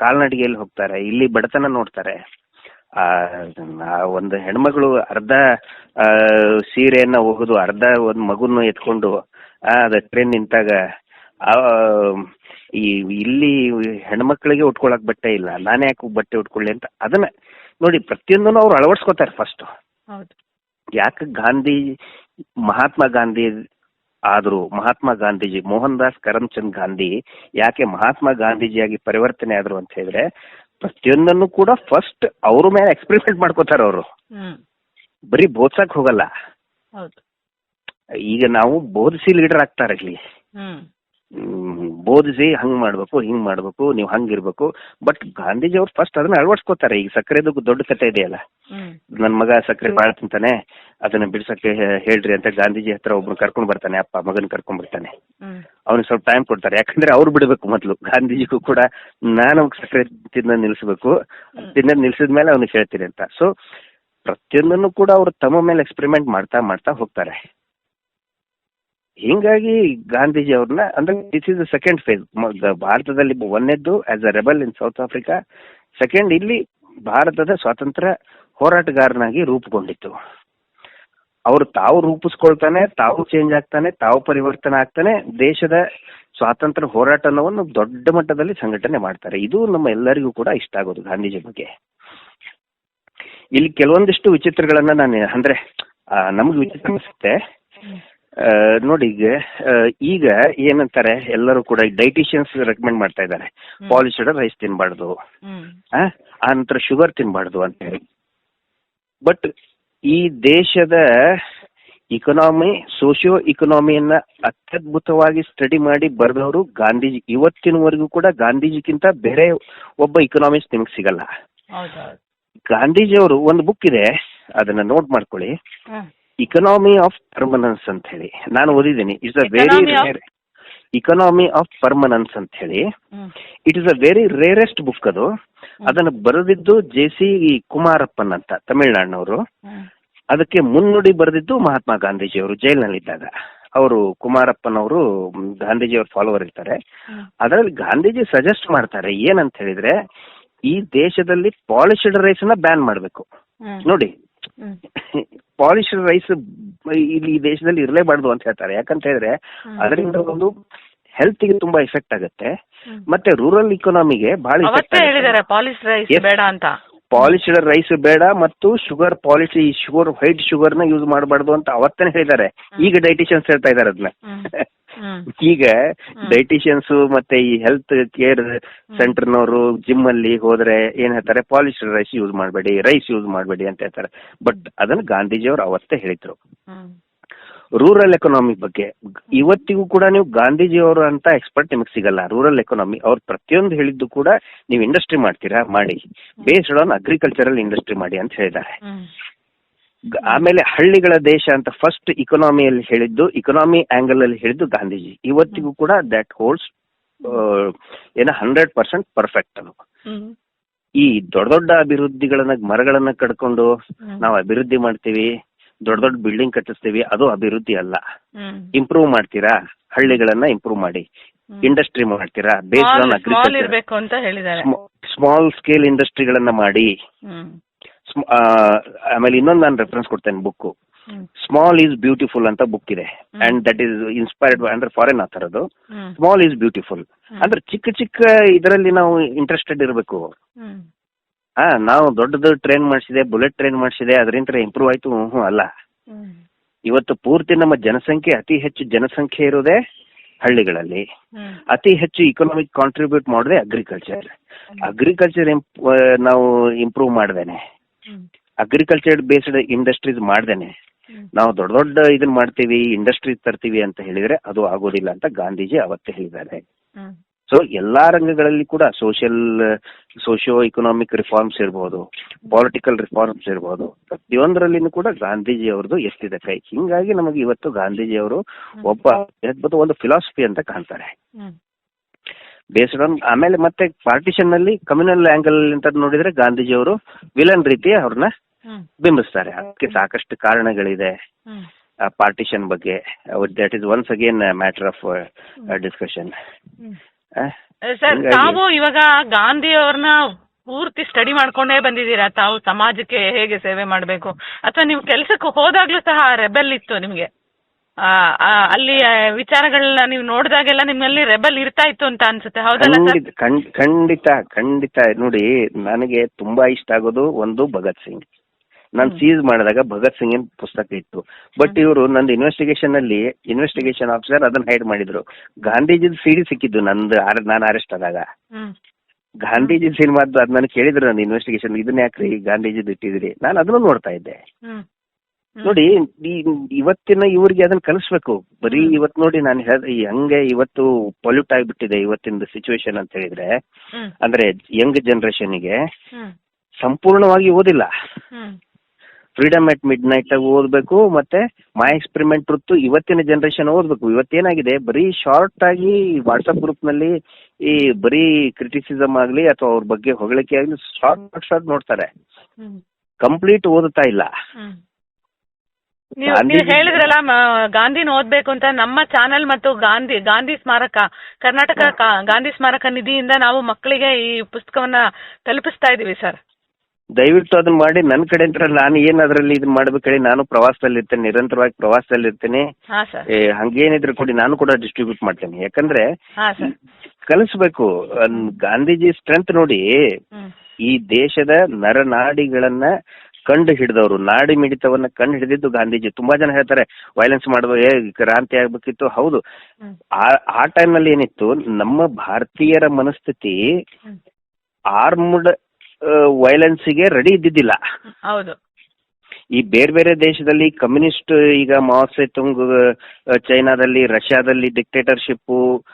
ಕಾಲ್ನಡಿಗೆಯಲ್ಲಿ ಹೋಗ್ತಾರೆ ಇಲ್ಲಿ ಬಡತನ ನೋಡ್ತಾರೆ. ಒಂದು ಹೆಣ್ಮಗಳು ಅರ್ಧ ಆ, ಸೀರೆಯನ್ನ ಒಗೆದು ಅರ್ಧ ಒಂದು ಮಗುನ ಎತ್ಕೊಂಡು ಆ, ಅದ ಟ್ರೈನ್ ನಿಂತಾಗ ಆ, ಈ ಇಲ್ಲಿ ಹೆಣ್ಮಕ್ಳಿಗೆ ಉಟ್ಕೊಳಕ್ ಬಟ್ಟೆ ಇಲ್ಲ ನಾನೇ ಯಾಕೆ ಬಟ್ಟೆ ಉಟ್ಕೊಳ್ಳಿ ಅಂತ ಅದನ್ನ ನೋಡಿ ಪ್ರತಿಯೊಂದನ್ನು ಅವ್ರು ಅಳವಡಿಸ್ಕೋತಾರೆ ಫಸ್ಟ್ ಯಾಕೆ ಗಾಂಧಿ ಮಹಾತ್ಮ ಗಾಂಧಿ ಆದ್ರು ಮಹಾತ್ಮ ಗಾಂಧೀಜಿ ಮೋಹನ್ ದಾಸ್ ಕರಮ್ಚಂದ್ ಗಾಂಧಿ ಯಾಕೆ ಮಹಾತ್ಮ ಗಾಂಧೀಜಿಯಾಗಿ ಪರಿವರ್ತನೆ ಆದ್ರು ಅಂತ ಹೇಳಿದ್ರೆ ಪ್ರತಿಯೊಂದನ್ನು ಕೂಡ ಫಸ್ಟ್ ಅವ್ರ ಮೇಲೆ ಎಕ್ಸ್ಪೆರಿಮೆಂಟ್ ಮಾಡ್ಕೋತಾರ ಅವರು. ಬರೀ ಬೋದ್ಸಕ್ ಹೋಗಲ್ಲ. ಈಗ ನಾವು ಬೋಧಿಸಿ ಲೀಡರ್ ಆಗ್ತಾರೆ ಇಲ್ಲಿ. ಬೋಧಿಸಿ ಹಂಗ್ ಮಾಡ್ಬೇಕು ಹಿಂಗ್ ಮಾಡ್ಬೇಕು ನೀವು ಹಂಗಿರ್ಬೇಕು ಬಟ್ ಗಾಂಧೀಜಿ ಅವ್ರು ಫಸ್ಟ್ ಅದನ್ನ ಅಳವಡಿಸ್ಕೋತಾರೆ. ಈಗ ಸಕ್ಕರೆದು ದೊಡ್ಡ ಕಥೆ ಇದೆಯಲ್ಲ ನನ್ ಮಗ ಸಕ್ಕರೆ ಬಾಳ ತಿಂತಾನೆ. ಅದನ್ನ ಬಿಡ್ಸಕ್ಕೆ ಹೇಳ್ರಿ ಅಂತ ಗಾಂಧೀಜಿ ಹತ್ರ ಒಬ್ರು ಕರ್ಕೊಂಡ್ ಬರ್ತಾನೆ. ಅಪ್ಪ ಮಗನ್ ಕರ್ಕೊಂಡ್ ಬರ್ತಾನೆ. ಅವ್ನಿಗೆ ಸ್ವಲ್ಪ ಟೈಮ್ ಕೊಡ್ತಾರೆ. ಯಾಕಂದ್ರೆ ಅವ್ರು ಬಿಡಬೇಕು ಮೊದ್ಲು. ಗಾಂಧೀಜಿಗೂ ಕೂಡ ನಾನು ಸಕ್ಕರೆ ತಿನ್ನೋದ್ ನಿಲ್ಸ್ಬೇಕು. ತಿನ್ನೋದ್ ನಿಲ್ಸಿದ್ಮೇಲೆ ಅವ್ನಿಗೆ ಹೇಳ್ತೀನಿ ಅಂತ. ಸೊ ಪ್ರತಿಯೊಂದನ್ನು ಕೂಡ ಅವ್ರು ತಮ್ಮ ಮೇಲೆ ಎಕ್ಸ್ಪೆರಿಮೆಂಟ್ ಮಾಡ್ತಾ ಮಾಡ್ತಾ ಹೋಗ್ತಾರೆ. ಹಿಂಗಾಗಿ ಗಾಂಧೀಜಿ ಅವ್ರನ್ನ, ಅಂದ್ರೆ this is the second phase ಭಾರತದಲ್ಲಿ ಒಂದೆದ್ದು as a rebel in South Africa second ಇಲ್ಲಿ ಭಾರತದ ಸ್ವಾತಂತ್ರ್ಯ ಹೋರಾಟಗಾರನಾಗಿ ರೂಪುಗೊಂಡಿತ್ತು. ಅವರು ತಾವು ರೂಪಿಸ್ಕೊಳ್ತಾನೆ, ತಾವು ಚೇಂಜ್ ಆಗ್ತಾನೆ, ತಾವು ಪರಿವರ್ತನೆ ಆಗ್ತಾನೆ, ದೇಶದ ಸ್ವಾತಂತ್ರ್ಯ ಹೋರಾಟವನ್ನು ದೊಡ್ಡ ಮಟ್ಟದಲ್ಲಿ ಸಂಘಟನೆ ಮಾಡ್ತಾರೆ. ಇದು ನಮ್ಮ ಎಲ್ಲರಿಗೂ ಕೂಡ ಇಷ್ಟ ಆಗೋದು ಗಾಂಧೀಜಿ ಬಗ್ಗೆ. ಇಲ್ಲಿ ಕೆಲವೊಂದಿಷ್ಟು ವಿಚಿತ್ರಗಳನ್ನ ನಾನು, ಅಂದ್ರೆ ನಮ್ಗೆ ವಿಚಿತ್ರ ಅನಿಸುತ್ತೆ. ನೋಡಿ ಈಗ ಈಗ ಏನಂತಾರೆ ಎಲ್ಲರೂ ಕೂಡ ಡೈಟಿಷಿಯನ್ಸ್ ರೆಕಮೆಂಡ್ ಮಾಡ್ತಾ ಇದ್ದಾರೆ. ಪಾಲಿಶ್ಡ್ ರೈಸ್ ತಿನ್ಬಾರ್ದು. ಆ, ನಂತರ ಶುಗರ್ ತಿನ್ಬಾರ್ದು ಅಂತ ಹೇಳಿ. ಬಟ್ ಈ ದೇಶದ ಇಕನಾಮಿ ಸೋಷಿಯೋ ಇಕನಾಮಿಯನ್ನ ಅತ್ಯದ್ಭುತವಾಗಿ ಸ್ಟಡಿ ಮಾಡಿ ಬರೆದವರು ಗಾಂಧೀಜಿ. ಇವತ್ತಿನವರೆಗೂ ಕೂಡ ಗಾಂಧೀಜಿಗಿಂತ ಬೇರೆ ಒಬ್ಬ ಇಕನಾಮಿಸ್ಟ್ ನಿಮ್ಗೆ ಸಿಗಲ್ಲ. ಗಾಂಧೀಜಿ ಗಾಂಧೀಜಿಯವರು ಒಂದು ಬುಕ್ ಇದೆ ಅದನ್ನ ನೋಟ್ ಮಾಡ್ಕೊಳ್ಳಿ. ಇಕನಾಮಿ ಆಫ್ ಪರ್ಮನೆನ್ಸ್ ಅಂತ ಹೇಳಿ ನಾನು ಓದಿದ್ದೀನಿ. It's a very economy of permanence ಅಂತ ಹೇಳಿ it is a very rarest book ಅದು. ಅದನ್ನು ಬರೆದಿದ್ದು ಜೆ ಸಿ ಕುಮಾರಪ್ಪನ್ ಅಂತ ತಮಿಳ್ನಾಡಿನವರು. ಅದಕ್ಕೆ ಮುನ್ನುಡಿ ಬರೆದಿದ್ದು ಮಹಾತ್ಮ ಗಾಂಧೀಜಿ ಗಾಂಧೀಜಿಯವರು ಜೈಲಿನಲ್ಲಿದ್ದಾಗ. ಅವರು ಕುಮಾರಪ್ಪನವರು ಗಾಂಧೀಜಿ ಗಾಂಧೀಜಿಯವ್ರ ಫಾಲೋವರ್ ಇರ್ತಾರೆ. ಅದರಲ್ಲಿ ಗಾಂಧೀಜಿ ಸಜೆಸ್ಟ್ ಮಾಡ್ತಾರೆ ಏನಂತ ಹೇಳಿದ್ರೆ ಈ ದೇಶದಲ್ಲಿ ಪಾಲಿಶಡ್ ರೈಸ್ನ ಬ್ಯಾನ್ ಮಾಡಬೇಕು. ನೋಡಿ ಪಾಲಿಶ್ಡ್ ರೈಸ್ ಇಲ್ಲಿ ಈ ದೇಶದಲ್ಲಿ ಇರಲೇಬಾರ್ದು ಅಂತ ಹೇಳ್ತಾರೆ. ಯಾಕಂತ ಹೇಳಿದ್ರೆ. ಅದರಿಂದ ಒಂದು ಹೆಲ್ತ್ಗೆ ತುಂಬಾ ಎಫೆಕ್ಟ್ ಆಗುತ್ತೆ. ಮತ್ತೆ ರೂರಲ್ ಇಕಾನಮಿಗೆ ಬಹಳ ಅವತ್ತೇ ಹೇಳಿದ್ದಾರೆ ಪಾಲಿಶ್ ರೈಸ್ ಬೇಡ ಅಂತ. ಪಾಲಿಶ್ಡ್ ರೈಸ್ ಬೇಡ ಮತ್ತು ಶುಗರ್ ಪಾಲಿಶ್ ಈ ಶುಗರ್ ವೈಟ್ ಶುಗರ್ನ ಯೂಸ್ ಮಾಡಬಾರ್ದು ಅಂತ ಅವತ್ತೇ ಹೇಳಿದ್ದಾರೆ. ಈಗ ಡೈಟಿಷಿಯನ್ಸ್ ಹೇಳ್ತಾ ಇದಾರೆ ಅದನ್ನ. ಈಗ ಡೈಟಿಷಿಯನ್ಸ್ ಮತ್ತೆ ಈ ಹೆಲ್ತ್ ಕೇರ್ ಸೆಂಟರ್ ನವರು ಜಿಮ್ ಅಲ್ಲಿ ಹೋದ್ರೆ ಏನ್ ಹೇಳ್ತಾರೆ? ಪಾಲಿಶ್ಡ್ ರೈಸ್ ಯೂಸ್ ಮಾಡಬೇಡಿ ರೈಸ್ ಯೂಸ್ ಮಾಡಬೇಡಿ ಅಂತ ಹೇಳ್ತಾರೆ. ಬಟ್ ಅದನ್ನ ಗಾಂಧೀಜಿ ಅವರು ಅವತ್ತೇ ಹೇಳಿದ್ರು. ರೂರಲ್ ಎಕನಾಮಿ ಬಗ್ಗೆ. ಇವತ್ತಿಗೂ ಕೂಡ ನೀವು ಗಾಂಧೀಜಿಯವರು ಅಂತ ಎಕ್ಸ್ಪರ್ಟ್ ನಿಮಗೆ ಸಿಗಲ್ಲ. ರೂರಲ್ ಎಕನಾಮಿ ಅವ್ರು ಪ್ರತಿಯೊಂದು ಹೇಳಿದ್ದು ಕೂಡ ನೀವು ಇಂಡಸ್ಟ್ರಿ ಮಾಡ್ತೀರಾ? ಮಾಡಿ. ಬೇಸ್ಡ್ ಆನ್ ಅಗ್ರಿಕಲ್ಚರಲ್ ಇಂಡಸ್ಟ್ರಿ ಮಾಡಿ ಅಂತ ಹೇಳಿದ್ದಾರೆ. ಆಮೇಲೆ ಹಳ್ಳಿಗಳ ದೇಶ ಅಂತ ಫಸ್ಟ್ ಇಕನಾಮಿಯಲ್ಲಿ ಹೇಳಿದ್ದು ಇಕನಾಮಿ ಆಂಗಲ್ ಅಲ್ಲಿ ಹೇಳಿದ್ದು ಗಾಂಧೀಜಿ. ಇವತ್ತಿಗೂ ಕೂಡ ದಟ್ ಹೋಲ್ಡ್ಸ್ ಏನ ಹಂಡ್ರೆಡ್ ಪರ್ಸೆಂಟ್ ಪರ್ಫೆಕ್ಟ್ ಅದು. ಈ ದೊಡ್ಡ ದೊಡ್ಡ ಅಭಿವೃದ್ಧಿಗಳನ್ನ ಮರಗಳನ್ನ ಕಡ್ಕೊಂಡು. ನಾವು ಅಭಿವೃದ್ಧಿ ಮಾಡ್ತೀವಿ. ದೊಡ್ಡ ದೊಡ್ಡ ಬಿಲ್ಡಿಂಗ್ ಕಟ್ಟಿಸ್ತೀವಿ ಅದು ಅಭಿವೃದ್ಧಿ ಅಲ್ಲ. ಇಂಪ್ರೂವ್ ಮಾಡ್ತೀರಾ? ಹಳ್ಳಿಗಳನ್ನ ಇಂಪ್ರೂವ್ ಮಾಡಿ. ಇಂಡಸ್ಟ್ರಿ ಮಾಡ್ತೀರಾ? Base on small agriculture small scale ಇಂಡಸ್ಟ್ರಿಗಳನ್ನ ಮಾಡಿ. ಆ, ಆಮೇಲೆ ಇನ್ನೊಂದು ನಾನು ರೆಫರೆನ್ಸ್ ಕೊಡ್ತೇನೆ ಬುಕ್ ಸ್ಮಾಲ್ ಈಸ್ ಬ್ಯೂಟಿಫುಲ್ ಅಂತ ಬುಕ್ ಇದೆ. ಅಂಡ್ ದಟ್ ಈಸ್ ಇನ್ಸ್ಪೈರ್ಡ್ ಅಂದ್ರೆ ಫಾರಿನ್ ಆಥರ್ ಅದು. ಸ್ಮಾಲ್ ಈಸ್ ಬ್ಯೂಟಿಫುಲ್ ಅಂದ್ರೆ ಚಿಕ್ಕ ಚಿಕ್ಕ ಇದರಲ್ಲಿ ನಾವು ಇಂಟ್ರೆಸ್ಟೆಡ್ ಇರಬೇಕು. ಹಾ ನಾವು ದೊಡ್ಡದು ಟ್ರೈನ್ ಮಾಡಿಸಿದೆ ಬುಲೆಟ್ ಟ್ರೈನ್ ಮಾಡಿಸಿದೆ ಅದರಿಂದ ಇಂಪ್ರೂವ್ ಆಯ್ತು. ಹ್ಞೂ ಅಲ್ಲ. ಹ್ಮ್. ಇವತ್ತು ಪೂರ್ತಿ ನಮ್ಮ ಜನಸಂಖ್ಯೆ ಅತಿ ಹೆಚ್ಚು ಜನಸಂಖ್ಯೆ ಇರೋದೇ ಹಳ್ಳಿಗಳಲ್ಲಿ. ಹ್ಮ್. ಅತಿ ಹೆಚ್ಚು ಇಕನಾಮಿಕ್ ಕಾಂಟ್ರಿಬ್ಯೂಟ್ ಮಾಡೋದೇ ಅಗ್ರಿಕಲ್ಚರ್ ಅಗ್ರಿಕಲ್ಚರ್ ನಾವು ಇಂಪ್ರೂವ್ ಮಾಡ್ದೇನೆ. ಹ್ಮ್. ಅಗ್ರಿಕಲ್ಚರ್ ಬೇಸ್ಡ್ ಇಂಡಸ್ಟ್ರೀಸ್ ಮಾಡ್ದೇನೆ. ಹ್ಮ್. ನಾವು ದೊಡ್ಡ ದೊಡ್ಡ ಇದನ್ನ ಮಾಡ್ತೀವಿ ಇಂಡಸ್ಟ್ರೀಸ್ ತರ್ತೀವಿ ಅಂತ ಹೇಳಿದ್ರೆ ಅದು ಆಗೋದಿಲ್ಲ ಅಂತ ಗಾಂಧೀಜಿ ಅವತ್ತೇ ಹೇಳಿದ್ದಾರೆ. ಹ್ಮ್. ಸೊ ಎಲ್ಲಾ ರಂಗಗಳಲ್ಲಿ ಕೂಡ ಸೋಷಿಯಲ್ ಸೋಷಿಯೋ ಇಕನಾಮಿಕ್ ರಿಫಾರ್ಮ್ಸ್ ಇರ್ಬೋದು ಪೊಲಿಟಿಕಲ್ ರಿಫಾರ್ಮ್ಸ್ ಇರ್ಬೋದು ಪ್ರತಿಯೊಂದರಲ್ಲಿನೂ ಕೂಡ ಗಾಂಧೀಜಿ ಅವರದು ಎಷ್ಟಿದೆ ಕೈ. ಹಿಂಗಾಗಿ ನಮಗೆ ಇವತ್ತು ಗಾಂಧೀಜಿ ಅವರು ಒಬ್ಬ ಅದ್ಭುತ ಒಂದು ಫಿಲಾಸಫಿ ಅಂತ ಕಾಣ್ತಾರೆ. ಬೇಸ್ಡ್ ಆನ್ ಆಮೇಲೆ ಮತ್ತೆ ಪಾರ್ಟಿಷನ್ನಲ್ಲಿ ಕಮ್ಯುನಲ್ ಆಂಗಲ್ ಅಂತ ನೋಡಿದ್ರೆ ಗಾಂಧೀಜಿ ಅವರು ವಿಲನ್ ರೀತಿ ಅವ್ರನ್ನ ಬಿಂಬಿಸ್ತಾರೆ. ಅದಕ್ಕೆ ಸಾಕಷ್ಟು ಕಾರಣಗಳಿದೆ. ಪಾರ್ಟಿಷನ್ ಬಗ್ಗೆ. That is once again matter of discussion sir ತಾವು ಇವಾಗ ಗಾಂಧಿ ಅವ್ರನ್ನ ಪೂರ್ತಿ ಸ್ಟಡಿ ಮಾಡ್ಕೊಂಡೇ ಬಂದಿದ್ದೀರಾ? ತಾವು ಸಮಾಜಕ್ಕೆ ಹೇಗೆ ಸೇವೆ ಮಾಡಬೇಕು? ಅಥವಾ ನೀವು ಕೆಲಸಕ್ಕೆ ಹೋದಾಗ್ಲೂ ಸಹ ರೆಬೆಲ್ ಇತ್ತು ನಿಮಗೆ? ಅಲ್ಲಿ ವಿಚಾರಗಳನ್ನ ನೀವು ನೋಡಿದಾಗೆಲ್ಲ ನಿಮ್ಮಲ್ಲಿ ರೆಬೆಲ್ ಇರ್ತಾ ಇತ್ತು ಅಂತ ಅನ್ಸುತ್ತೆ. ಹೌದಲ್ಲ ಸರ್? ಖಂಡಿತ ಖಂಡಿತ. ನೋಡಿ ನನಗೆ ತುಂಬಾ ಇಷ್ಟ ಆಗೋದು ಒಂದು ಭಗತ್ ಸಿಂಗ್. ನಾನು ಸೀಸ್ ಮಾಡಿದಾಗ ಭಗತ್ ಸಿಂಗ್ ಪುಸ್ತಕ ಇತ್ತು. ಬಟ್ ಇವರು ನಂದು ಇನ್ವೆಸ್ಟಿಗೇಷನ್ ಅಲ್ಲಿ ಇನ್ವೆಸ್ಟಿಗೇಷನ್ ಆಫೀಸರ್ ಅದನ್ನ ಹೈಡ್ ಮಾಡಿದ್ರು. ಗಾಂಧೀಜಿ ಸಿಡಿ ಸಿಕ್ಕಿದ್ದು ನಂದು ನಾನು ಅರೆಸ್ಟ್ ಆದಾಗ. ಗಾಂಧೀಜಿ ಸಿನಿಮಾದ್ದು ಅದ್ ನಾನು ಕೇಳಿದ್ರು ನನ್ನ ಇನ್ವೆಸ್ಟಿಗೇಷನ್ ಇದನ್ನ ಯಾಕ್ರಿ ಗಾಂಧೀಜಿದ್ ಇಟ್ಟಿದ್ರಿ ನಾನು ಅದನ್ನು ನೋಡ್ತಾ ಇದ್ದೆ. ನೋಡಿ ಈ- ಇವತ್ತಿನ ಇವ್ರಿಗೆ ಅದನ್ನ ಕಲಿಸ್ಬೇಕು. ಬರೀ ಇವತ್ ನೋಡಿ ನಾನು ಹಂಗೆ ಇವತ್ತು ಪೊಲ್ಯೂಟ್ ಆಗಿಬಿಟ್ಟಿದೆ ಇವತ್ತಿನ ಸಿಚುವೇಶನ್ ಅಂತ ಹೇಳಿದ್ರೆ ಅಂದ್ರೆ ಯಂಗ್ ಜನರೇಷನ್ಗೆ ಸಂಪೂರ್ಣವಾಗಿ ಓದಿಲ್ಲ. ಫ್ರೀಡಮ್ ಅಟ್ ಮಿಡ್ ನೈಟ್ ಓದ್ಬೇಕು ಮತ್ತೆ ಮೈ ಎಕ್ಸ್ಪೆರಿಮೆಂಟ್ ಟ್ರುತ್ ಇವತ್ತಿನ ಜನರೇಷನ್ ಓದ್ಬೇಕು. ಇವತ್ತೇನಾಗಿದೆ? ಬರೀ ಶಾರ್ಟ್ ಆಗಿ ವಾಟ್ಸಪ್ ಗ್ರೂಪ್ನಲ್ಲಿ ಈ ಬರೀ ಕ್ರಿಟಿಸಿಸಮ್ ಆಗ್ಲಿ ಅಥವಾ ಅವ್ರ ಬಗ್ಗೆ ಹೊಗಳಿಕೆ ಆಗ್ಲಿ ಶಾರ್ಟ್ ಶಾರ್ಟ್ ನೋಡ್ತಾರೆ. ಕಂಪ್ಲೀಟ್ ಓದುತ್ತಾ ಇಲ್ಲ. ನೀವು ನೀವು ಹೇಳಿದ್ರಲ್ಲ ಗಾಂಧಿನ ಓದ್ಬೇಕು ಅಂತ ನಮ್ಮ ಚಾನೆಲ್ ಮತ್ತು ಗಾಂಧಿ ಗಾಂಧಿ ಸ್ಮಾರಕ ಕರ್ನಾಟಕ ಗಾಂಧಿ ಸ್ಮಾರಕ ನಿಧಿಯಿಂದ ನಾವು ಮಕ್ಕಳಿಗೆ ಈ ಪುಸ್ತಕವನ್ನ ತಲುಪಿಸ್ತಾ ಇದೀವಿ ಸರ್ ದಯವಿಟ್ಟು ಅದನ್ನ ಮಾಡಿ ನನ್ನ ಕಡೆ ಅಂತ ನಾನು ಏನ್ ಅದ್ರಲ್ಲಿ ಇದನ್ನ ಮಾಡ್ಬೇಕು ಹೇಳಿ ನಾನು ಪ್ರವಾಸದಲ್ಲಿ ಇರ್ತೇನೆ ನಿರಂತರವಾಗಿ ಪ್ರವಾಸದಲ್ಲಿ ಇರ್ತೇನೆ ಹಾ ಸರ್. ಏ, ಹಂಗೇನಿದ್ರೆ ಕೊಡಿ ನಾನು ಕೂಡ ಡಿಸ್ಟ್ರಿಬ್ಯೂಟ್ ಮಾಡ್ತೇನೆ. ಯಾಕಂದ್ರೆ ಹಾ ಸರ್. ಕಲಿಸ್ಬೇಕು. ಅನ್- ಗಾಂಧೀಜಿ ಸ್ಟ್ರೆಂತ್ ನೋಡಿ ಹ್ಮ್. ಈ ದೇಶದ ನರನಾಡಿಗಳನ್ನ ಕಂಡು ಹಿಡಿದವರು ನಾಡಿ ಮಿಡಿತವನ್ನ ಕಂಡು ಹಿಡಿದಿದ್ದು ಗಾಂಧೀಜಿ. ತುಂಬಾ ಜನ ಹೇಳ್ತಾರೆ ವೈಲೆನ್ಸ್ ಮಾಡುವ ಏ ಕ್ರಾಂತಿ ಆಗ್ಬೇಕಿತ್ತು. ಹೌದು. ಹ್ಮ್. ಆ- ಟೈಮ್ ಟೈಮ್ನಲ್ಲಿ ಏನಿತ್ತು ನಮ್ಮ ಭಾರತೀಯರ ಮನಸ್ಥಿತಿ ಆರ್ಮ್ಡ್ ವೈಲೆನ್ಸ್ಗೆ ರೆಡಿ ಇದ್ದಿದ್ದಿಲ್ಲ. ಹೌದು. ಈ ಬೇರೆ ಬೇರೆ ದೇಶದಲ್ಲಿ ಕಮ್ಯುನಿಸ್ಟ್ ಈಗ ಮಾವ್ ತುಂಗ್ ಚೈನಾದಲ್ಲಿ ರಷ್ಯಾದಲ್ಲಿ ಡಿಕ್ಟೇಟರ್ಶಿಪ್ಪು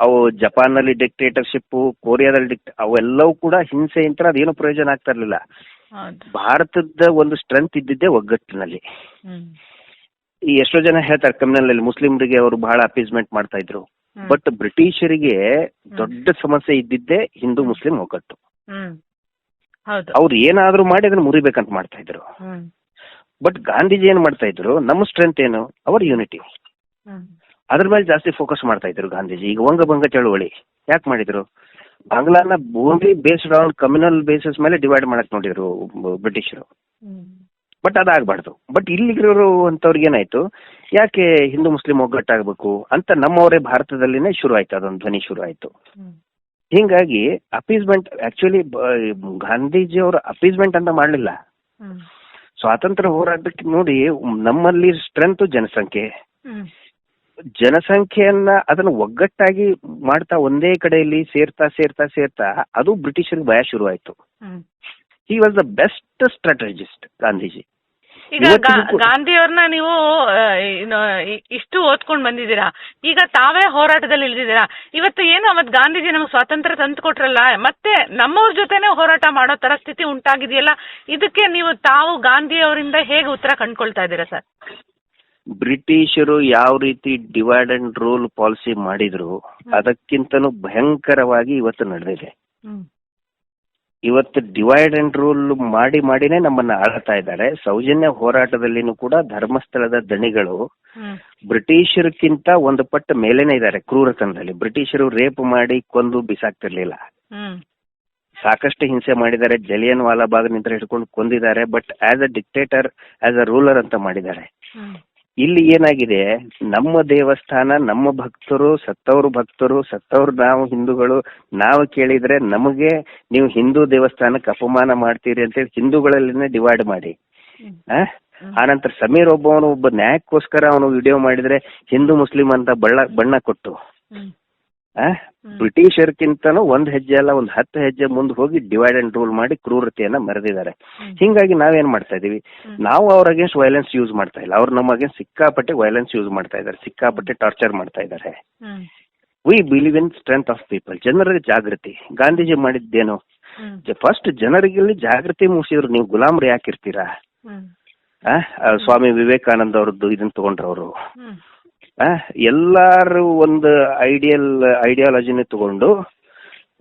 ಅವು ಜಪಾನ್ನಲ್ಲಿ ಡಿಕ್ಟೇಟರ್ಶಿಪ್ಪು ಕೊರಿಯಾದಲ್ಲಿ ಅವೆಲ್ಲವೂ ಕೂಡ ಹಿಂಸೆ ಅಂತ ಅದೇನು ಪ್ರಯೋಜನ ಆಗ್ತಾ ಇರಲಿಲ್ಲ. ಭಾರತದ ಒಂದು ಸ್ಟ್ರೆಂತ್ ಇದ್ದಿದ್ದೇ ಒಗ್ಗಟ್ಟಿನಲ್ಲಿ. ಈ ಎಷ್ಟೋ ಜನ ಹೇಳ್ತಾರೆ ಕಮ್ಯುನಲ್ ಮುಸ್ಲಿಮರಿಗೆ ಅವರು ಬಹಳ ಅಪೀಸ್ಮೆಂಟ್ ಮಾಡ್ತಾ ಇದ್ರು. ಬಟ್ ಬ್ರಿಟಿಷರಿಗೆ ದೊಡ್ಡ ಸಮಸ್ಯೆ ಇದ್ದಿದ್ದೇ ಹಿಂದೂ ಮುಸ್ಲಿಂ ಒಗ್ಗಟ್ಟು. ಹೌದು. ಅವ್ರು ಏನಾದ್ರೂ ಮಾಡಿ ಅದನ್ನ ಮುರಿಬೇಕಂತ ಮಾಡ್ತಾ ಇದ್ರು. ಹ್ಮ್. ಬಟ್ ಗಾಂಧೀಜಿ ಏನ್ ಮಾಡ್ತಾ ಇದ್ರು ನಮ್ಮ ಸ್ಟ್ರೆಂತ್ ಏನು? ಅವರ್ ಯೂನಿಟಿ ಹ್ಮ್. ಅದ್ರ ಮೇಲೆ ಜಾಸ್ತಿ ಫೋಕಸ್ ಮಾಡ್ತಾ ಇದ್ರು ಗಾಂಧೀಜಿ. ಈಗ ವಂಗಭಂಗ ಚಳುವಳಿ ಯಾಕೆ ಮಾಡಿದ್ರು? ಬಾಂಗ್ಲಾನ only based on communal basis ಮೇಲೆ ಡಿವೈಡ್ ಮಾಡಕ್ ನೋಡಿದ್ರು ಬ್ರಿಟಿಷರು. ಹ್ಮ್. ಬಟ್ ಅದಾಗಬಾರ್ದು. ಬಟ್ ಇಲ್ಲಿಗಿರೋರು ಅಂತವ್ರಿಗೆ ಏನಾಯ್ತು? ಯಾಕೆ ಹಿಂದೂ ಮುಸ್ಲಿಂ ಒಗ್ಗಟ್ಟಾಗಬೇಕು ಅಂತ ನಮ್ಮವರೇ ಭಾರತದಲ್ಲಿನೇ ಶುರು ಆಯ್ತು ಅದೊಂದು ಧ್ವನಿ ಶುರು ಆಯ್ತು. ಹ್ಮ್. ಹಿಂಗಾಗಿ ಅಪೀಸ್ಮೆಂಟ್ ಆಕ್ಚುಲಿ ಗಾಂಧೀಜಿ ಅವರು ಅಪೀಸ್ಮೆಂಟ್ ಅಂತ ಮಾಡಲಿಲ್ಲ. ಸ್ವಾತಂತ್ರ್ಯ ಹೋರಾಟಕ್ಕೆ ನೋಡಿ ನಮ್ಮಲ್ಲಿ ಸ್ಟ್ರೆಂತ್ ಜನಸಂಖ್ಯೆ. ಜನಸಂಖ್ಯೆಯನ್ನ ಅದನ್ನ ಒಗ್ಗಟ್ಟಾಗಿ ಮಾಡ್ತಾ ಒಂದೇ ಕಡೆಯಲ್ಲಿ ಸೇರ್ತಾ ಸೇರ್ತಾ ಸೇರ್ತಾ ಅದು ಬ್ರಿಟಿಷರಿಗೆ ಭಯ ಶುರು ಆಯ್ತು he was the best strategist Gandhiji. ಈಗ ಗಾಂಧಿಯವ್ರನ್ನ ನೀವು ಇಷ್ಟು ಓದ್ಕೊಂಡ್ ಬಂದಿದ್ದೀರಾ? ಈಗ ತಾವೇ ಹೋರಾಟದಲ್ಲಿ ಇಳಿದಿದ್ದೀರಾ? ಇವತ್ತು ಏನು ಮತ್ತೆ ಗಾಂಧೀಜಿ ನಮಗೆ ಸ್ವಾತಂತ್ರ್ಯ ತಂದು ಕೊಟ್ರಲ್ಲ ಮತ್ತೆ ನಮ್ಮವ್ರ ಜೊತೆನೆ ಹೋರಾಟ ಮಾಡೋ ತರ ಸ್ಥಿತಿ ಉಂಟಾಗಿದೆಯಲ್ಲ? ಇದಕ್ಕೆ ನೀವು ತಾವು ಗಾಂಧಿಯವರಿಂದ ಹೇಗೆ ಉತ್ತರ ಕಂಡ್ಕೊಳ್ತಾ ಇದ್ದೀರಾ ಸರ್? ಬ್ರಿಟಿಷರು ಯಾವ ರೀತಿ ಡಿವೈಡ್ ಅಂಡ್ ರೂಲ್ ಪಾಲಿಸಿ ಮಾಡಿದ್ರು ಅದಕ್ಕಿಂತನೂ ಭಯಂಕರವಾಗಿ ಇವತ್ತು ನಡೆದಿದೆ. ಇವತ್ತು ಡಿವೈಡ್ ಅಂಡ್ ರೂಲ್ ಮಾಡಿ ಮಾಡಿನೇ ನಮ್ಮನ್ನ ಆಳ್ತಾ ಇದ್ದಾರೆ. ಸೌಜನ್ಯ ಹೋರಾಟದಲ್ಲಿನೂ ಕೂಡ ಧರ್ಮಸ್ಥಳದ ದಣಿಗಳು ಬ್ರಿಟಿಷರಕ್ಕಿಂತ ಒಂದು ಪಟ್ಟು ಮೇಲೇನೆ ಇದ್ದಾರೆ ಕ್ರೂರತನದಲ್ಲಿ ಬ್ರಿಟಿಷರು ರೇಪ್ ಮಾಡಿ ಕೊಂದು ಬಿಸಾಕ್ತಿರ್ಲಿಲ್ಲ. ಸಾಕಷ್ಟು ಹಿಂಸೆ ಮಾಡಿದ್ದಾರೆ. ಜಲಿಯನ್ ವಾಲಾಬಾಗ್ ನಿಂತ ಹಿಡ್ಕೊಂಡು ಕೊಂದಿದ್ದಾರೆ. But as a dictator as a ruler ಅಂತ ಮಾಡಿದ್ದಾರೆ. ಇಲ್ಲಿ ಏನಾಗಿದೆ? ನಮ್ಮ ದೇವಸ್ಥಾನ ನಮ್ಮ ಭಕ್ತರು ಸತ್ತವರು ಭಕ್ತರು ಸತ್ತವ್ರು ನಾವು ಹಿಂದೂಗಳು ನಾವು ಕೇಳಿದ್ರೆ ನಮಗೆ ನೀವು ಹಿಂದೂ ದೇವಸ್ಥಾನಕ್ಕೆ ಅಪಮಾನ ಮಾಡ್ತೀರಿ ಅಂತೇಳಿ ಹಿಂದೂಗಳಲ್ಲಿನೇ ಡಿವೈಡ್ ಮಾಡಿ. ಆ? ಆನಂತರ ಸಮೀರ್ ಒಬ್ಬವನು ಒಬ್ಬ ನ್ಯಾಯಕ್ಕೋಸ್ಕರ ಅವನು ವಿಡಿಯೋ ಮಾಡಿದ್ರೆ ಹಿಂದೂ ಮುಸ್ಲಿಂ ಅಂತ ಬಳ್ಳ ಬಣ್ಣ ಕೊಟ್ಟು. ಬ್ರಿಟಿಷರ್ಕಿಂತನೂ ಒಂದ್ ಹೆಜ್ಜೆ ಅಲ್ಲ ಒಂದ್ ಹತ್ತು ಹೆಜ್ಜೆ ಮುಂದೆ ಹೋಗಿ ಡಿವೈಡ್ ಅಂಡ್ ರೂಲ್ ಮಾಡಿ ಕ್ರೂರತೆಯನ್ನ ಮರೆದಿದ್ದಾರೆ. ಹಿಂಗಾಗಿ ನಾವೇನ್ ಮಾಡ್ತಾ ಇದೀವಿ ನಾವು ಅವ್ರ ಅಗೇನ್ಸ್ಟ್ ವೈಲೆನ್ಸ್ ಯೂಸ್ ಮಾಡ್ತಾ ಇಲ್ಲ. ಅವ್ರು ನಮ್ಮ ಅಗೇನ್ಸ್ಟ್ ಸಿಕ್ಕಾಪಟ್ಟೆ ವೈಲೆನ್ಸ್ ಯೂಸ್ ಮಾಡ್ತಾ ಇದ್ದಾರೆ. ಸಿಕ್ಕಾಪಟ್ಟೆ ಟಾರ್ಚರ್ ಮಾಡ್ತಾ ಇದ್ದಾರೆ. We believe in strength of people ಜನರಿಗೆ ಜಾಗೃತಿ. ಗಾಂಧೀಜಿ ಮಾಡಿದ್ದೇನು? ಫಸ್ಟ್ ಜನರಿಗೆ ಜಾಗೃತಿ ಮೂಡಿಸಿದ್ರು. ನೀವು ಗುಲಾಮ್ರು ಯಾಕಿರ್ತೀರಾ? ಸ್ವಾಮಿ ವಿವೇಕಾನಂದ ಅವ್ರದ್ದು ಇದನ್ನ ತಗೊಂಡ್ರವ್ರು. ಎಲ್ಲಾರು ಒಂದು ಐಡಿಯಲ್ ಐಡಿಯಾಲಜಿನ ತಗೊಂಡು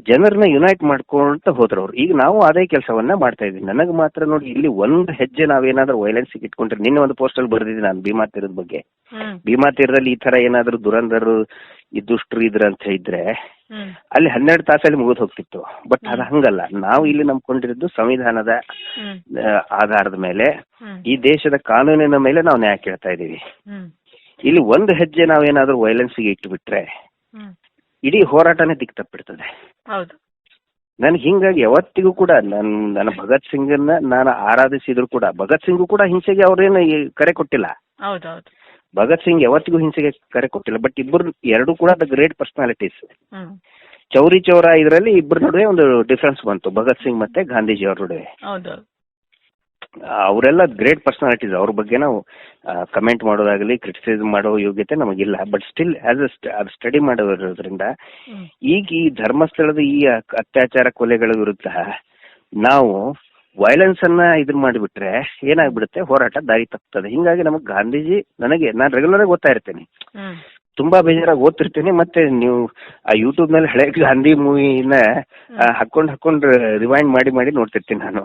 ಜನರನ್ನ ಯುನೈಟ್ ಮಾಡ್ಕೊಂತ ಹೋದ್ರು ಅವ್ರು ಈಗ ನಾವು ಅದೇ ಕೆಲಸವನ್ನ ಮಾಡ್ತಾ ಇದೀವಿ ನನಗೆ ಮಾತ್ರ ನೋಡಿ ಇಲ್ಲಿ ಒಂದ್ ಹೆಜ್ಜೆ ನಾವೇನಾದ್ರೂ ವೈಲೆನ್ಸ್ ಇಟ್ಕೊಂಡ್ರೆ ನಿನ್ನೆ ಒಂದು ಪೋಸ್ಟಲ್ ಬರ್ದಿದ್ದೀನಿ ನಾನು ಭೀಮಾ ತೀರದ ಬಗ್ಗೆ. ಭೀಮಾ ತೀರದಲ್ಲಿ ಈ ತರ ಏನಾದ್ರೂ ದುರಂಧರು ಈ ದುಷ್ಟರು ಇದ್ರ ಅಂತ ಇದ್ರೆ ಅಲ್ಲಿ ಹನ್ನೆರಡು ತಾಸಲ್ಲಿ ಮುಗಿದು ಹೋಗ್ತಿತ್ತು. ಬಟ್ ಅದು ಹಂಗಲ್ಲ. ನಾವು ಇಲ್ಲಿ ನಂಬ್ಕೊಂಡಿರೋದು ಸಂವಿಧಾನದ ಆಧಾರದ ಮೇಲೆ. ಈ ದೇಶದ ಕಾನೂನಿನ ಮೇಲೆ ನಾವು ನ್ಯಾಯ ಕೇಳ್ತಾ ಇದೀವಿ ಇಲ್ಲಿ ಒಂದು ಹೆಜ್ಜೆ ನಾವೇನಾದ್ರೂ ವೈಲೆನ್ಸ್ಗೆ ಇಟ್ಟು ಬಿಟ್ರೆ ಇಡೀ ಹೋರಾಟನೇ ದಿಕ್ ತಪ್ಪಿಡ್ತದೆ. ನನ್ಗೆ ಹಿಂಗಾಗಿ ಯಾವತ್ತಿಗೂ ಕೂಡ ನನ್ ನನ್ನ ಭಗತ್ ಸಿಂಗನ್ನ ನಾನು ಆರಾಧಿಸಿದ್ರು ಕೂಡ ಭಗತ್ ಸಿಂಗ್ ಕೂಡ ಹಿಂಸೆಗೆ ಅವ್ರೇನು ಕರೆ ಕೊಟ್ಟಿಲ್ಲ. ಭಗತ್ ಸಿಂಗ್ ಯಾವತ್ತಿಗೂ ಹಿಂಸೆಗೆ ಕರೆ ಕೊಟ್ಟಿಲ್ಲ ಬಟ್ ಇಬ್ಬರು ಎರಡು ಕೂಡ the great personalities Chauri Chaura ಇದರಲ್ಲಿ ಇಬ್ಬರ ನಡುವೆ ಒಂದು ಡಿಫ್ರೆನ್ಸ್ ಬಂತು ಭಗತ್ ಸಿಂಗ್ ಮತ್ತೆ ಗಾಂಧೀಜಿ ಅವ್ರ ನಡುವೆ. ಅವರೆಲ್ಲ ಗ್ರೇಟ್ ಪರ್ಸನಾಲಿಟೀಸ್ ಅವ್ರ ಬಗ್ಗೆ ನಾವು ಕಮೆಂಟ್ ಮಾಡೋದಾಗಲಿ ಕ್ರಿಟಿಸೈಸ್ ಮಾಡೋ ಯೋಗ್ಯತೆ ನಮಗಿಲ್ಲ. But still as a study ಮಾಡೋದ್ರಿಂದ ಈಗ ಈ ಧರ್ಮಸ್ಥಳದ ಈ ಅತ್ಯಾಚಾರ ಕೊಲೆಗಳ ವಿರುದ್ಧ ನಾವು ವೈಲೆನ್ಸ್ ಅನ್ನ ಇದನ್ನ ಮಾಡಿಬಿಟ್ರೆ ಏನಾಗ್ಬಿಡುತ್ತೆ? ಹೋರಾಟ ದಾರಿ ತಪ್ತದೆ. ಹಿಂಗಾಗಿ ನಮಗೆ ಗಾಂಧೀಜಿ ನನಗೆ ನಾನು ರೆಗ್ಯುಲರ್ ಆಗಿ ಓದ್ತಾ ಇರ್ತೇನೆ. ತುಂಬಾ ಬೇಜಾರಾಗಿ ಓದ್ತಿರ್ತೀನಿ. ಮತ್ತೆ ನೀವು ಆ ಯೂಟ್ಯೂಬ್ನಲ್ಲಿ ಹಳೆ ಗಾಂಧಿ ಮೂವಿನ ಹಾಕೊಂಡ್ ಹಾಕೊಂಡ್ ರಿವೈಂಡ್ ಮಾಡಿ ಮಾಡಿ ನೋಡ್ತಿರ್ತೀನಿ ನಾನು.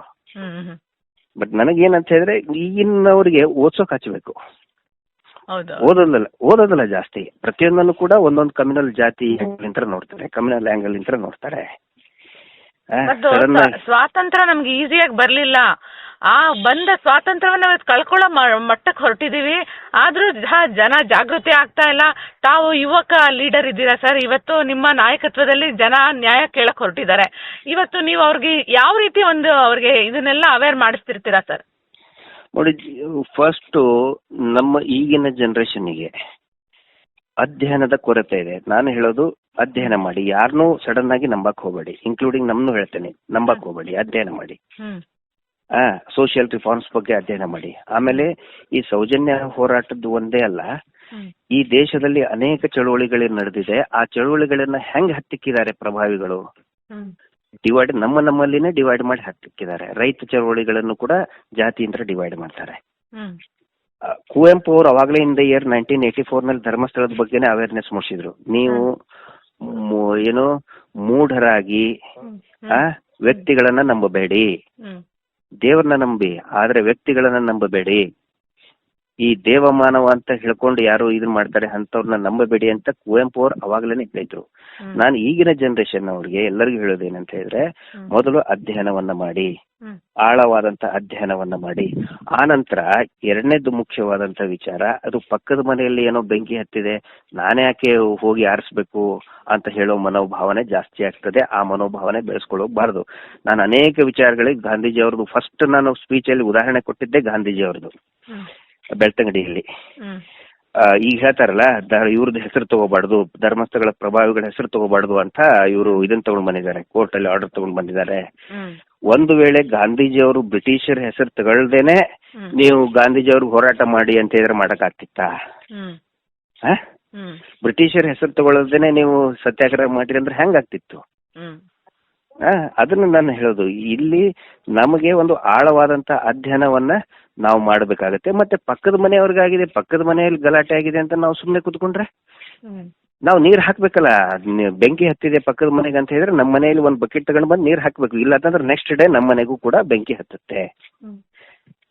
ಬಟ್ ನನಗೇನಂತ ಹೇಳಿದ್ರೆ ಈಗಿನವರಿಗೆ ಓದ್ಸೋಕ್ ಹಚ್ಚಬೇಕು ಹೌದು. ಓದೋದಲ್ಲ ಓದೋದಲ್ಲ ಜಾಸ್ತಿ. ಪ್ರತಿಯೊಂದನ್ನು ಕೂಡ ಒಂದೊಂದು ಕಮ್ಯುನಲ್ ಜಾತಿ ನೋಡ್ತಾರೆ ಕಮ್ಯುನಲ್ ಆಂಗಲ್ ಇಂತ್ರ ನೋಡ್ತಾರೆ. ಸ್ವಾತಂತ್ರ್ಯ ಸ್ವಾತಂತ್ರ್ಯ ನಮ್ಗೆ ಈಸಿಯಾಗಿ ಬರ್ಲಿಲ್ಲ. ಆ ಬಂದ ಸ್ವಾತಂತ್ರ್ಯವನ್ನ ಇವತ್ತು ಕಳ್ಕೊಳ್ಳೋ ಮಟ್ಟಕ್ಕೆ ಹೊರಟಿದೀವಿ. ಆದ್ರೂ ಜನ ಜಾಗೃತಿ ಆಗ್ತಾ ಇಲ್ಲ. ತಾವು ಯುವಕ ಲೀಡರ್ ಇದ್ದೀರಾ ಸರ್? ಇವತ್ತು ನಿಮ್ಮ ನಾಯಕತ್ವದಲ್ಲಿ ಜನ ನ್ಯಾಯ ಕೇಳಕ್ಕೆ ಹೊರಟಿದ್ದಾರೆ. ಇವತ್ತು ನೀವು ಅವ್ರಿಗೆ ಯಾವ ರೀತಿ ಒಂದು ಅವ್ರಿಗೆ ಇದನ್ನೆಲ್ಲ ಅವೇರ್ ಮಾಡಿಸ್ತಿರ್ತೀರಾ ಸರ್? ನೋಡಿ ಫಸ್ಟ್ ನಮ್ಮ ಈಗಿನ ಜನರೇಷನ್ಗೆ ಅಧ್ಯಯನದ ಕೊರತೆ ಇದೆ. ನಾನು ಹೇಳೋದು ಅಧ್ಯಯನ ಮಾಡಿ. ಯಾರನ್ನೂ ಸಡನ್ ಆಗಿ ನಂಬಕ್ ಹೋಗಬೇಡಿ. ಇನ್ಕ್ಲೂಡಿಂಗ್ ನಮ್ನು ಹೇಳ್ತೇನೆ. ನಂಬಕ್ ಹೋಗಬೇಡಿ. ಅಧ್ಯಯನ ಮಾಡಿ. ಸೋಷಿಯಲ್ ರಿಫಾರ್ಮ್ಸ್ ಬಗ್ಗೆ ಅಧ್ಯಯನ ಮಾಡಿ. ಆಮೇಲೆ ಈ ಸೌಜನ್ಯ ಹೋರಾಟದ್ದು ಒಂದೇ ಅಲ್ಲ. ಈ ದೇಶದಲ್ಲಿ ಅನೇಕ ಚಳುವಳಿಗಳು ನಡೆದಿದೆ. ಆ ಚಳುವಳಿಗಳನ್ನ ಹೆಂಗ್ ಹತ್ತಿಕ್ಕಿದ್ದಾರೆ ಪ್ರಭಾವಿಗಳು? ಡಿವೈಡ್ ನಮ್ಮ ನಮ್ಮಲ್ಲಿನೇ ಡಿವೈಡ್ ಮಾಡಿ ಹತ್ತಿಕ್ಕಿದ್ದಾರೆ. ರೈತ ಚಳುವಳಿಗಳನ್ನು ಕೂಡ ಜಾತಿಯಿಂದ ಡಿವೈಡ್ ಮಾಡ್ತಾರೆ. ಕುವೆಂಪು ಅವರು ಅವಾಗಲೇ in the year nineteen eighty ಫೋರ್ನಲ್ಲಿ ಧರ್ಮಸ್ಥಳದ ಬಗ್ಗೆನೇ ಅವೇರ್ನೆಸ್ ಮೂಡಿಸಿದ್ರು. ನೀವು ಏನು ಮೂಢರಾಗಿ ಆ ವ್ಯಕ್ತಿಗಳನ್ನ ನಂಬಬೇಡಿ. ದೇವ್ರನ್ನ ನಂಬಿ ಆದ್ರೆ ವ್ಯಕ್ತಿಗಳನ್ನ ನಂಬಬೇಡಿ. ಈ ದೇವಮಾನವ ಅಂತ ಹೇಳ್ಕೊಂಡು ಯಾರು ಇದನ್ ಮಾಡ್ತಾರೆ ಅಂತವ್ರನ್ನ ನಂಬಬೇಡಿ ಅಂತ ಕುವೆಂಪು ಅವ್ರು ಅವಾಗ್ಲೇನೆ ಹೇಳಿದ್ರು. ನಾನು ಈಗಿನ ಜನರೇಷನ್ ಅವ್ರಿಗೆ ಎಲ್ಲರಿಗೂ ಹೇಳೋದೇನಂತ ಹೇಳಿದ್ರೆ ಮೊದಲು ಅಧ್ಯಯನವನ್ನ ಮಾಡಿ ಆಳವಾದಂತ ಅಧ್ಯಯನವನ್ನ ಮಾಡಿ ಆ ನಂತರ ಎರಡನೇದು ಮುಖ್ಯವಾದಂತ ವಿಚಾರ ಅದು ಪಕ್ಕದ ಮನೆಯಲ್ಲಿ ಏನೋ ಬೆಂಕಿ ಹತ್ತಿದೆ ನಾನೇ ಯಾಕೆ ಹೋಗಿ ಆರಿಸ್ಬೇಕು ಅಂತ ಹೇಳೋ ಮನೋಭಾವನೆ ಜಾಸ್ತಿ ಆಗ್ತದೆ ಆ ಮನೋಭಾವನೆ ಬೆಳೆಸ್ಕೊಳ್ಳೋಗ್ಬಾರ್ದು ನಾನು ಅನೇಕ ವಿಚಾರಗಳಿಗೆ ಗಾಂಧೀಜಿ ಅವ್ರದ್ದು ಫಸ್ಟ್ ನಾನು ಸ್ಪೀಚ್ ಅಲ್ಲಿ ಉದಾಹರಣೆ ಕೊಟ್ಟಿದ್ದೆ ಗಾಂಧೀಜಿ ಅವ್ರದ್ದು. ಬೆಳ್ತಂಗಡಿಯಲ್ಲಿ. ಈಗ ಹೇಳ್ತಾರಲ್ಲ ಇವ್ರದ್ದು ಹೆಸರು ತಗೋಬಾರ್ದು ಧರ್ಮಸ್ಥಳ ಪ್ರಭಾವಿಗಳ ಹೆಸರು ತಗೋಬಾರ್ದು ಅಂತ ಇವರು ಇದನ್ನ ತಗೊಂಡ್ ಬಂದಿದ್ದಾರೆ ಕೋರ್ಟ್ ಅಲ್ಲಿ ಆರ್ಡರ್ ತಗೊಂಡ್ ಬಂದಿದ್ದಾರೆ. ಒಂದು ವೇಳೆ ಗಾಂಧೀಜಿ ಅವರು ಬ್ರಿಟಿಷರ್ ಹೆಸರು ತಗೊಳ್ದೇನೆ ನೀವು ಗಾಂಧೀಜಿ ಅವ್ರಿಗೆ ಹೋರಾಟ ಮಾಡಿ ಅಂತ ಹೇಳಿದ್ರೆ ಮಾಡಕ್ ಆಗ್ತಿತ್ತಾ ಬ್ರಿಟಿಷರ ಹೆಸರು ತಗೊಳ್ಳದೇನೆ ನೀವು ಸತ್ಯಾಗ್ರಹ ಮಾಡಿರಿ ಅಂದ್ರೆ ಹೆಂಗ್ ಆಗ್ತಿತ್ತು ಹ್ಮ್. ಆ, ಅದನ್ನ ನಾನು ಹೇಳೋದು. ಇಲ್ಲಿ ನಮಗೆ ಒಂದು ಆಳವಾದಂತ ಅಧ್ಯಯನವನ್ನ ನಾವು ಮಾಡಬೇಕಾಗತ್ತೆ. ಮತ್ತೆ ಪಕ್ಕದ ಮನೆಯವ್ರಿಗಾಗಿದೆ ಪಕ್ಕದ ಮನೆಯಲ್ಲಿ ಗಲಾಟೆ ಆಗಿದೆ ಅಂತ ನಾವು ಸುಮ್ಮನೆ ಕೂತ್ಕೊಂಡ್ರೆ? ನಾವು ನೀರ್ ಹಾಕ್ಬೇಕಲ್ಲ ಬೆಂಕಿ ಹತ್ತಿದೆ ಪಕ್ಕದ ಮನೆಗೆ ಅಂತ ಹೇಳಿದ್ರೆ ನಮ್ಮ ಮನೆಯಲ್ಲಿ ಒಂದು ಬಕೆಟ್ ತಗೊಂಡ್ ಬಂದು ನೀರ್ ಹಾಕ್ಬೇಕು. ಇಲ್ಲ ಅಂತಂದ್ರೆ ನೆಕ್ಸ್ಟ್ ಡೇ ನಮ್ಮ ಮನೆಗೂ ಕೂಡ ಬೆಂಕಿ ಹತ್ತುತ್ತೆ.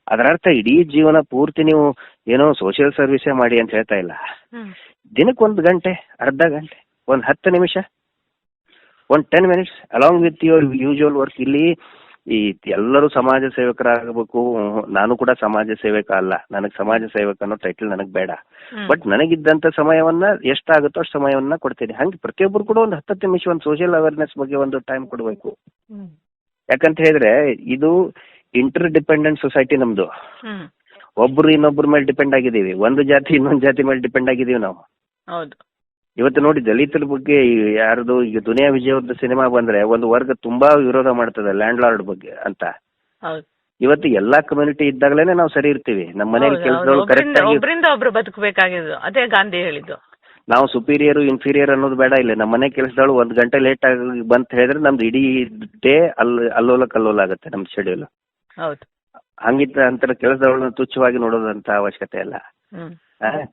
ಅದರ ಅರ್ಥ ಇಡೀ ಜೀವನ ಪೂರ್ತಿ ನೀವು ಏನೋ ಸೋಷಿಯಲ್ ಸರ್ವಿಸೇ ಮಾಡಿ ಅಂತ ಹೇಳ್ತಾ ಇಲ್ಲ. ದಿನಕ್ಕೊಂದು ದಿನಕ್ಕೆ ಒಂದು ಗಂಟೆ ಅರ್ಧ ಗಂಟೆ ಒಂದು ಹತ್ತು ನಿಮಿಷ ಒಂದು ten minutes along with your usual work ಇಲ್ಲಿ ಈ ಎಲ್ಲರೂ ಸಮಾಜ ಸೇವಕರಾಗಬೇಕು. ನಾನು ಕೂಡ ಸಮಾಜ ಸೇವಕ ಅಲ್ಲ. ನನಗೆ ಸಮಾಜ ಸೇವಕ ಅನ್ನೋ ಟೈಟಲ್ ನನಗೆ ಬೇಡ. ಬಟ್ ನನಗಿದ್ದಂತ ಸಮಯವನ್ನ ಎಷ್ಟಾಗುತ್ತೋ ಅಷ್ಟು ಸಮಯವನ್ನ ಕೊಡ್ತೀನಿ. ಹಂಗೆ ಪ್ರತಿಯೊಬ್ಬರು ಕೂಡ ಒಂದು ಹತ್ತತ್ತು ನಿಮಿಷ ಒಂದು ಸೋಷಿಯಲ್ ಅವೇರ್ನೆಸ್ ಬಗ್ಗೆ ಒಂದು ಟೈಮ್ ಕೊಡಬೇಕು. ಯಾಕಂತ ಹೇಳಿದ್ರೆ ಇದು ಇಂಟರ್ ಡಿಪೆಂಡೆಂಟ್ ಸೊಸೈಟಿ ನಮ್ದು ಒಬ್ರು ಇನ್ನೊಬ್ರ ಮೇಲೆ ಡಿಪೆಂಡ್ ಆಗಿದ್ದೀವಿ. ಒಂದು ಜಾತಿ ಇನ್ನೊಂದು ಜಾತಿ ಮೇಲೆ ಡಿಪೆಂಡ್ ಆಗಿದ್ದೀವಿ ನಾವು. ಹೌದು. ಇವತ್ತು ನೋಡಿ ದಲಿತರ ಬಗ್ಗೆ ಯಾರ್ದು ಈಗ ದುನಿಯಾ ವಿಜಯ್ ಅವ್ರದ್ದು ಸಿನಿಮಾ ಬಂದ್ರೆ ಒಂದು ವರ್ಗ ತುಂಬಾ ವಿರೋಧ ಮಾಡ್ತದೆ ಲ್ಯಾಂಡ್ ಲಾರ್ಡ್ ಬಗ್ಗೆ ಅಂತ. ಹೌದು. ಇವತ್ತು ಎಲ್ಲಾ ಕಮ್ಯುನಿಟಿ ಇದ್ದಾಗಲೇನೆ ನಾವು ಸರಿ ಇರ್ತೀವಿ. ನಮ್ಮ ಮನೆಯಲ್ಲಿ ಕೆಲಸದವರು. ಕರೆಕ್ಟ್ ಒಬ್ರಿಂದ ಆಗಿ ಒಬ್ರಿಂದ ಒಬ್ರು ಬದುಕಬೇಕಾಗಿದ್ದು. ಅದೇ ಗಾಂಧಿ ಹೇಳಿದ್ದು. ನಾವು ಸುಪೀರಿಯರ್ ಇನ್ಫೀರಿಯರ್ ಅನ್ನೋದು ಬೇಡ ಇಲ್ಲ. ನಮ್ಮ ಮನೆ ಕೆಲಸದವಳು ಒಂದ್ ಗಂಟೆ ಲೇಟ್ ಆಗಿ ಬಂತ ಹೇಳಿದ್ರೆ ನಮ್ದು ಇಡೀ ಡೇ ಅಲ್ ಅಲ್ಲೋಲ ಕಲ್ಲೋಲ ಆಗುತ್ತೆ ನಮ್ ಶೆಡ್ಯೂಲ್ ಹೌದು ನಂತರ ಅಂತರ ಕೆಲಸದವಳನ್ನ ತುಚ್ಛವಾಗಿ ನೋಡೋದಂತ ಅವಶ್ಯಕತೆ ಇಲ್ಲ ಹ್ಮ್.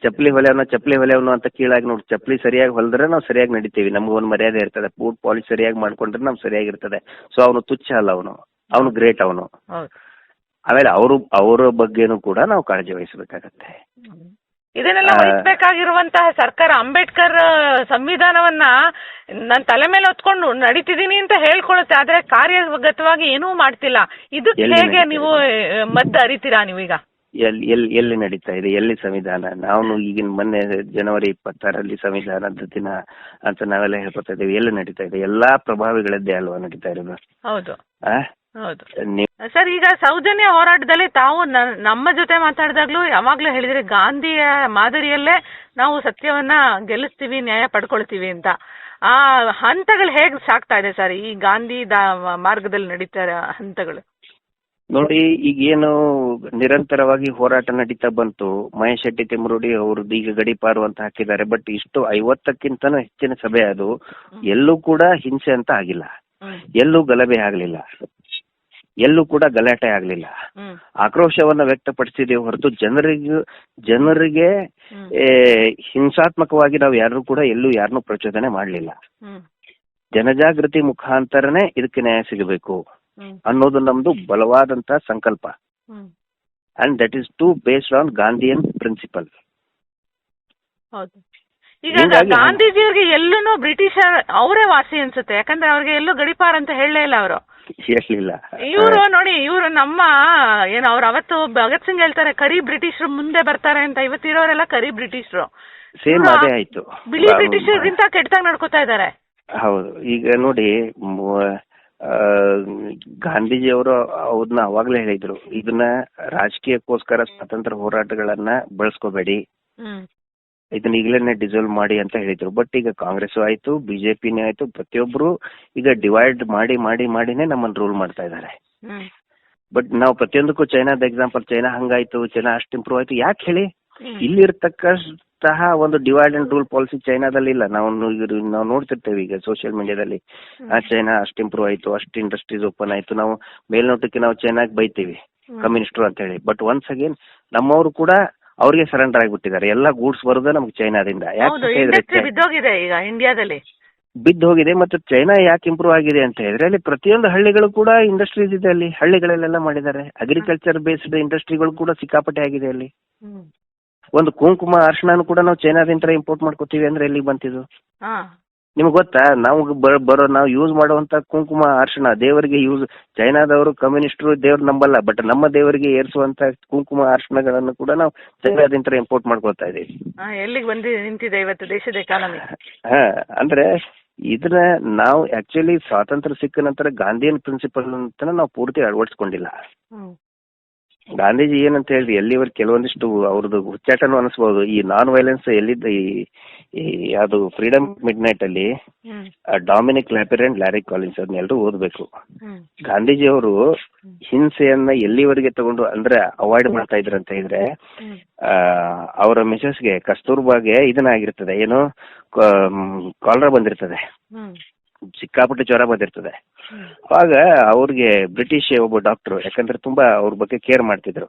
ಚಪ್ಪಲಿ ಹೊಲೆಯವನ ಚಪ್ಪಲಿ ಹೊಲೆಯವನು ಅಂತ ಕೀಳಾಗಿ ನೋಡಿ. ಚಪ್ಪಲಿ ಸರಿಯಾಗಿ ಹೊಲದ್ರೆ ನಾವು ಸರಿಯಾಗಿ ನಡಿತೀವಿ. ನಮ್ಗೆ ಒಂದು ಮರ್ಯಾದೆ ಇರ್ತದೆ. ಬೂಟ್ ಪಾಲಿಶ್ ಸರಿಯಾಗಿ ಮಾಡ್ಕೊಂಡ್ರೆ ನಮ್ಗೆ ಸರಿಯಾಗಿರ್ತದೆ ಸೊ ಅವನು ತುಚ್ಛ ಅಲ್ಲ ಅವನು. ಅವನು ಗ್ರೇಟ್ ಅವನು. ಆಮೇಲೆ ಅವರು ಅವರ ಬಗ್ಗೆನೂ ಕೂಡ ನಾವು ಕಾಳಜಿ ವಹಿಸಬೇಕಾಗತ್ತೆ. ಇದನ್ನೆಲ್ಲ ವಹಿಸಬೇಕಾಗಿರುವಂತಹ ಸರ್ಕಾರ ಅಂಬೇಡ್ಕರ್ ಸಂವಿಧಾನವನ್ನ ನನ್ನ ತಲೆ ಮೇಲೆ ಹೊತ್ಕೊಂಡು ನಡೀತಿದ್ದೀನಿ ಅಂತ ಹೇಳ್ಕೊಳುತ್ತೆ ಆದ್ರೆ ಕಾರ್ಯಗತವಾಗಿ ಏನೂ ಮಾಡ್ತಿಲ್ಲ. ಇದಕ್ಕೆ ಹೇಗೆ ನೀವು ಮದ್ದು ಅರಿತೀರಾ ನೀವೀಗ? ಎಲ್ಲಿ ಎಲ್ಲಿ ಎಲ್ಲಿ ನಡೀತಾ ಇದೆ ಎಲ್ಲಿ ಸಂವಿಧಾನ? ನಾವು ಈಗಿನ ಮೊನ್ನೆ ಜನವರಿ ಇಪ್ಪತ್ತಾರಲ್ಲಿ ಸಂವಿಧಾನದ ದಿನ ಅಂತ ನಾವೆಲ್ಲ ಹೇಳ್ಕೊತಾ ಇದ್ದೀವಿ. ಎಲ್ಲಿ ನಡೀತಾ ಇದೆ? ಎಲ್ಲಾ ಪ್ರಭಾವಿಗಳದ್ದೇ ಅಲ್ವಾ ನಡೀತಾ ಇರೋದು? ಹೌದು. ಹೌದು. ಸರ್ ಈಗ ಸೌಜನ್ಯ ಹೋರಾಟದಲ್ಲಿ ತಾವು ನಮ್ಮ ಜೊತೆ ಮಾತಾಡಿದಾಗ್ಲೂ ಯಾವಾಗ್ಲೂ ಹೇಳಿದ್ರೆ ಗಾಂಧಿಯ ಮಾದರಿಯಲ್ಲೇ ನಾವು ಸತ್ಯವನ್ನ ಗೆಲ್ಲಿಸ್ತೀವಿ ನ್ಯಾಯ ಪಡ್ಕೊಳ್ತೀವಿ ಅಂತ. ಆ ಹಂತಗಳು ಹೇಗ್ ಸಾಕ್ತಾ ಇದೆ ಸರ್? ಈ ಗಾಂಧಿ ಮಾರ್ಗದಲ್ಲಿ ನಡೀತಾ ಹಂತಗಳು. ನೋಡಿ ಈಗೇನು ನಿರಂತರವಾಗಿ ಹೋರಾಟ ನಡೀತಾ ಬಂತು. ಮಹೇಶ್ ಶೆಟ್ಟಿ ತಿಮ್ಮರುಡಿ ಅವ್ರದ್ದು ಈಗ ಗಡಿಪಾರು ಅಂತ ಹಾಕಿದ್ದಾರೆ. ಬಟ್ ಇಷ್ಟು ಐವತ್ತಕ್ಕಿಂತನೂ ಹೆಚ್ಚಿನ ಸಭೆ ಅದು. ಎಲ್ಲೂ ಕೂಡ ಹಿಂಸೆ ಅಂತ ಆಗಿಲ್ಲ. ಎಲ್ಲೂ ಗಲಭೆ ಆಗಲಿಲ್ಲ. ಎಲ್ಲೂ ಕೂಡ ಗಲಾಟೆ ಆಗಲಿಲ್ಲ. ಆಕ್ರೋಶವನ್ನ ವ್ಯಕ್ತಪಡಿಸಿದೀವಿ ಹೊರತು ಜನರಿಗೆ ಜನರಿಗೆ ಹಿಂಸಾತ್ಮಕವಾಗಿ ನಾವು ಯಾರು ಕೂಡ ಎಲ್ಲೂ ಯಾರನ್ನೂ ಪ್ರಚೋದನೆ ಮಾಡಲಿಲ್ಲ. ಜನಜಾಗೃತಿ ಮುಖಾಂತರನೇ ಇದಕ್ಕೆ ನ್ಯಾಯ ಸಿಗಬೇಕು. ಅನ್ನೋದು ನಮ್ದು ಬಲವಾದಂತ ಸಂಕಲ್ಪ. And that is to based on Gandhian principle ಹೌದು. ಈಗ ಗಾಂಧೀಜಿಯವರಿಗೆ ಗಾಂಧೀಜಿಯವ್ರಿಗೆ ಎಲ್ಲೂ ಬ್ರಿಟಿಷ್ ಅವರೇ ವಾಸಿ ಅನ್ಸುತ್ತೆ. ಯಾಕಂದ್ರೆ ಅವ್ರಿಗೆ ಎಲ್ಲೂ ಗಡಿಪಾರ ಅಂತ ಹೇಳಲೇ ಇಲ್ಲ ಅವರು. ಹೇಳಲಿಲ್ಲ ಇವರು ನೋಡಿ ಇವರು ನಮ್ಮ ಏನು ಅವ್ರು ಅವತ್ತು ಭಗತ್ ಸಿಂಗ್ ಹೇಳ್ತಾರೆ ಕರಿ ಬ್ರಿಟಿಷರು ಮುಂದೆ ಬರ್ತಾರೆ ಅಂತ. ಇವತ್ತಿರೋರೆಲ್ಲ ಕರಿ ಬ್ರಿಟಿಷರು. ಸೇಮ್ ಅದೇ ಆಯ್ತು. ಬಿಳಿ ಬ್ರಿಟಿಷರ್ಗಿಂತ ಕೆಟ್ಟದಾಗ ನಡ್ಕೋತಾ ಇದ್ದಾರೆ. ಹೌದು. ಈಗ ನೋಡಿ ಮ- ಆ, ಗಾಂಧೀಜಿ ಅವರು ಅವ್ರನ್ನ ಅವಾಗ್ಲೇ ಹೇಳಿದ್ರು ಇದನ್ನ ರಾಜಕೀಯಕ್ಕೋಸ್ಕರ ಸ್ವಾತಂತ್ರ್ಯ ಹೋರಾಟಗಳನ್ನ ಬಳಸ್ಕೋಬೇಡಿ. ಇದನ್ನ ಈಗಲೇನೆ ಡಿಸೋಲ್ವ್ ಮಾಡಿ ಅಂತ ಹೇಳಿದ್ರು. ಬಟ್ ಈಗ ಕಾಂಗ್ರೆಸ್ ಆಯ್ತು ಬಿಜೆಪಿನೇ ಆಯ್ತು ಪ್ರತಿಯೊಬ್ರು ಈಗ ಡಿವೈಡ್ ಮಾಡಿ ಮಾಡಿ ಮಾಡಿನೇ ನಮ್ಮನ್ನ ರೂಲ್ ಮಾಡ್ತಾ ಇದ್ದಾರೆ. ಬಟ್ ನಾವು ಪ್ರತಿಯೊಂದಕ್ಕೂ ಚೈನಾದ ಎಕ್ಸಾಂಪಲ್ ಚೈನಾ ಹಂಗಾಯ್ತು ಚೈನಾ ಅಷ್ಟು ಇಂಪ್ರೂವ್ ಆಯ್ತು ಯಾಕೆ ಹೇಳಿ? ಹ್ಮ್. ಇಲ್ಲಿ ಇರ್ತಕ್ಕಂತಹ ಒಂದು ಡಿವೈಡ್ ಅಂಡ್ ರೂಲ್ ಪಾಲಿಸಿ ಚೈನಾದಲ್ಲಿ ಇಲ್ಲ. ನಾವು ನಾವು ನೋಡ್ತಿರ್ತೇವೆ ಈಗ ಸೋಷಿಯಲ್ ಮೀಡಿಯಾದಲ್ಲಿ ಆ ಚೈನಾ ಅಷ್ಟು ಇಂಪ್ರೂವ್ ಆಯ್ತು ಅಷ್ಟು ಇಂಡಸ್ಟ್ರೀಸ್ ಓಪನ್ ಆಯ್ತು. ನಾವು ಮೇಲ್ನೋಟಕ್ಕೆ ನಾವು ಚೈನಾಗ್ ಬೈತೀವಿ. ಕಮ್ಯುನಿಸ್ಟ್ರು ಅಂತ ಹೇಳಿ ಬಟ್ ಒನ್ಸ್ ಅಗೇನ್ ನಮ್ಮವರು ಕೂಡ ಅವ್ರಿಗೆ ಸರೆಂಡರ್ ಆಗಿಬಿಟ್ಟಿದ್ದಾರೆ. ಎಲ್ಲ ಗೂಡ್ಸ್ ಬರೋದೇ ನಮ್ಗೆ ಚೈನಾದಿಂದ. ಯಾಕೆ ಈಗ ಇಂಡಿಯಾದಲ್ಲಿ ಬಿದ್ದು ಹೋಗಿದೆ ಮತ್ತು ಚೈನಾ ಯಾಕೆ ಇಂಪ್ರೂವ್ ಆಗಿದೆ ಅಂತ ಹೇಳಿದ್ರೆ ಅಲ್ಲಿ ಪ್ರತಿಯೊಂದು ಹಳ್ಳಿಗಳು ಕೂಡ ಇಂಡಸ್ಟ್ರೀಸ್ ಇದೆ ಅಲ್ಲಿ. ಹಳ್ಳಿಗಳಲ್ಲೆಲ್ಲ ಮಾಡಿದ್ದಾರೆ. ಅಗ್ರಿಕಲ್ಚರ್ ಬೇಸ್ಡ್ ಇಂಡಸ್ಟ್ರಿಗಳು ಕೂಡ ಸಿಕ್ಕಾಪಟ್ಟೆ ಆಗಿದೆ ಅಲ್ಲಿ. ಒಂದು ಕುಂಕುಮ ಅರ್ಶನ ಕೂಡ ನಾವು ಚೈನಾದಿಂದ ಇಂಪೋರ್ಟ್ ಮಾಡ್ಕೋತೀವಿ ಅಂದ್ರೆ ಎಲ್ಲಿ ಬಂತಿದ್ದು ಹಾ. ನಿಮ್ಗೆ ಗೊತ್ತಾ? ನಾವು ಬ- ಬರೋ ನಾವು ಯೂಸ್ ಮಾಡುವಂತ ಕುಂಕುಮ ಅರ್ಶನ ದೇವರಿಗೆ ಯೂಸ್ ಚೈನಾದವರು ಕಮ್ಯುನಿಸ್ಟರು ದೇವ್ರು ನಂಬಲ್ಲ ಬಟ್ ನಮ್ಮ ದೇವರಿಗೆ ಏರಿಸುವಂತ ಕುಂಕುಮ ಅರ್ಶನಗಳನ್ನು ಕೂಡ ನಾವು ಚೈನಾದಿಂದ ಇಂಪೋರ್ಟ್ ಮಾಡ್ಕೊತಾ ಇದೀವಿ ಹಾ ಎಲ್ಲಿಗೆ ಬಂದು ನಿಂತಿದೆ ಇವತ್ತು ದೇಶದ ಎಕಾನಮಿ ಹಾ ಅಂದ್ರೆ ಇದನ್ನ ನಾವು ಆಕ್ಚುಲಿ ಸ್ವಾತಂತ್ರ್ಯ ಸಿಕ್ಕ ನಂತರ ಗಾಂಧಿಯನ್ ಪ್ರಿನ್ಸಿಪಲ್ ಅಂತ ನಾವು ಪೂರ್ತಿ ಅಳವಡಿಸ್ಕೊಂಡಿಲ್ಲ. ಹ್ಮ್. ಗಾಂಧೀಜಿ ಏನಂತ ಹೇಳಿ ಎಲ್ಲಿವರೆಗೆ ಕೆಲವೊಂದಿಷ್ಟು ಅವ್ರದ್ದು ಹುಚ್ಚಾಟನು ಅನಿಸ್ಬೋದು. ಈ ನಾನ್ ವೈಲೆನ್ಸ್ ಎಲ್ಲಿದ್ದ ಈ ಈ ಯಾವುದು ಫ್ರೀಡಮ್ ಮಿಡ್ ನೈಟ್ ಅಲ್ಲಿ Dominique Lapierre and Larry Collins ಅದನ್ನ ಎಲ್ಲರೂ ಓದಬೇಕು. ಗಾಂಧೀಜಿ ಅವರು ಹಿಂಸೆಯನ್ನ ಎಲ್ಲಿವರೆಗೆ ತಗೊಂಡು ಅಂದ್ರೆ ಅವಾಯ್ಡ್ ಮಾಡ್ತಾ ಇದ್ರು ಅಂತ ಹೇಳಿದ್ರೆ ಆ, ಅವರ ಮಿಸಸ್ಗೆ ಕಸ್ತೂರ್ಬಾಗೆ ಇದನ್ನ ಆಗಿರ್ತದೆ ಏನು ಕಾಲರ ಬಂದಿರ್ತದೆ. ಸಿಕ್ಕಾಪಟ್ಟೆ ಜ್ವರ ಬಂದಿರ್ತದೆ. ಆಗ ಅವ್ರಿಗೆ ಬ್ರಿಟಿಷ್ ಒಬ್ಬ ಡಾಕ್ಟರ್ ಯಾಕಂದ್ರೆ ತುಂಬಾ ಅವ್ರ ಬಗ್ಗೆ ಕೇರ್ ಮಾಡ್ತಿದ್ರು.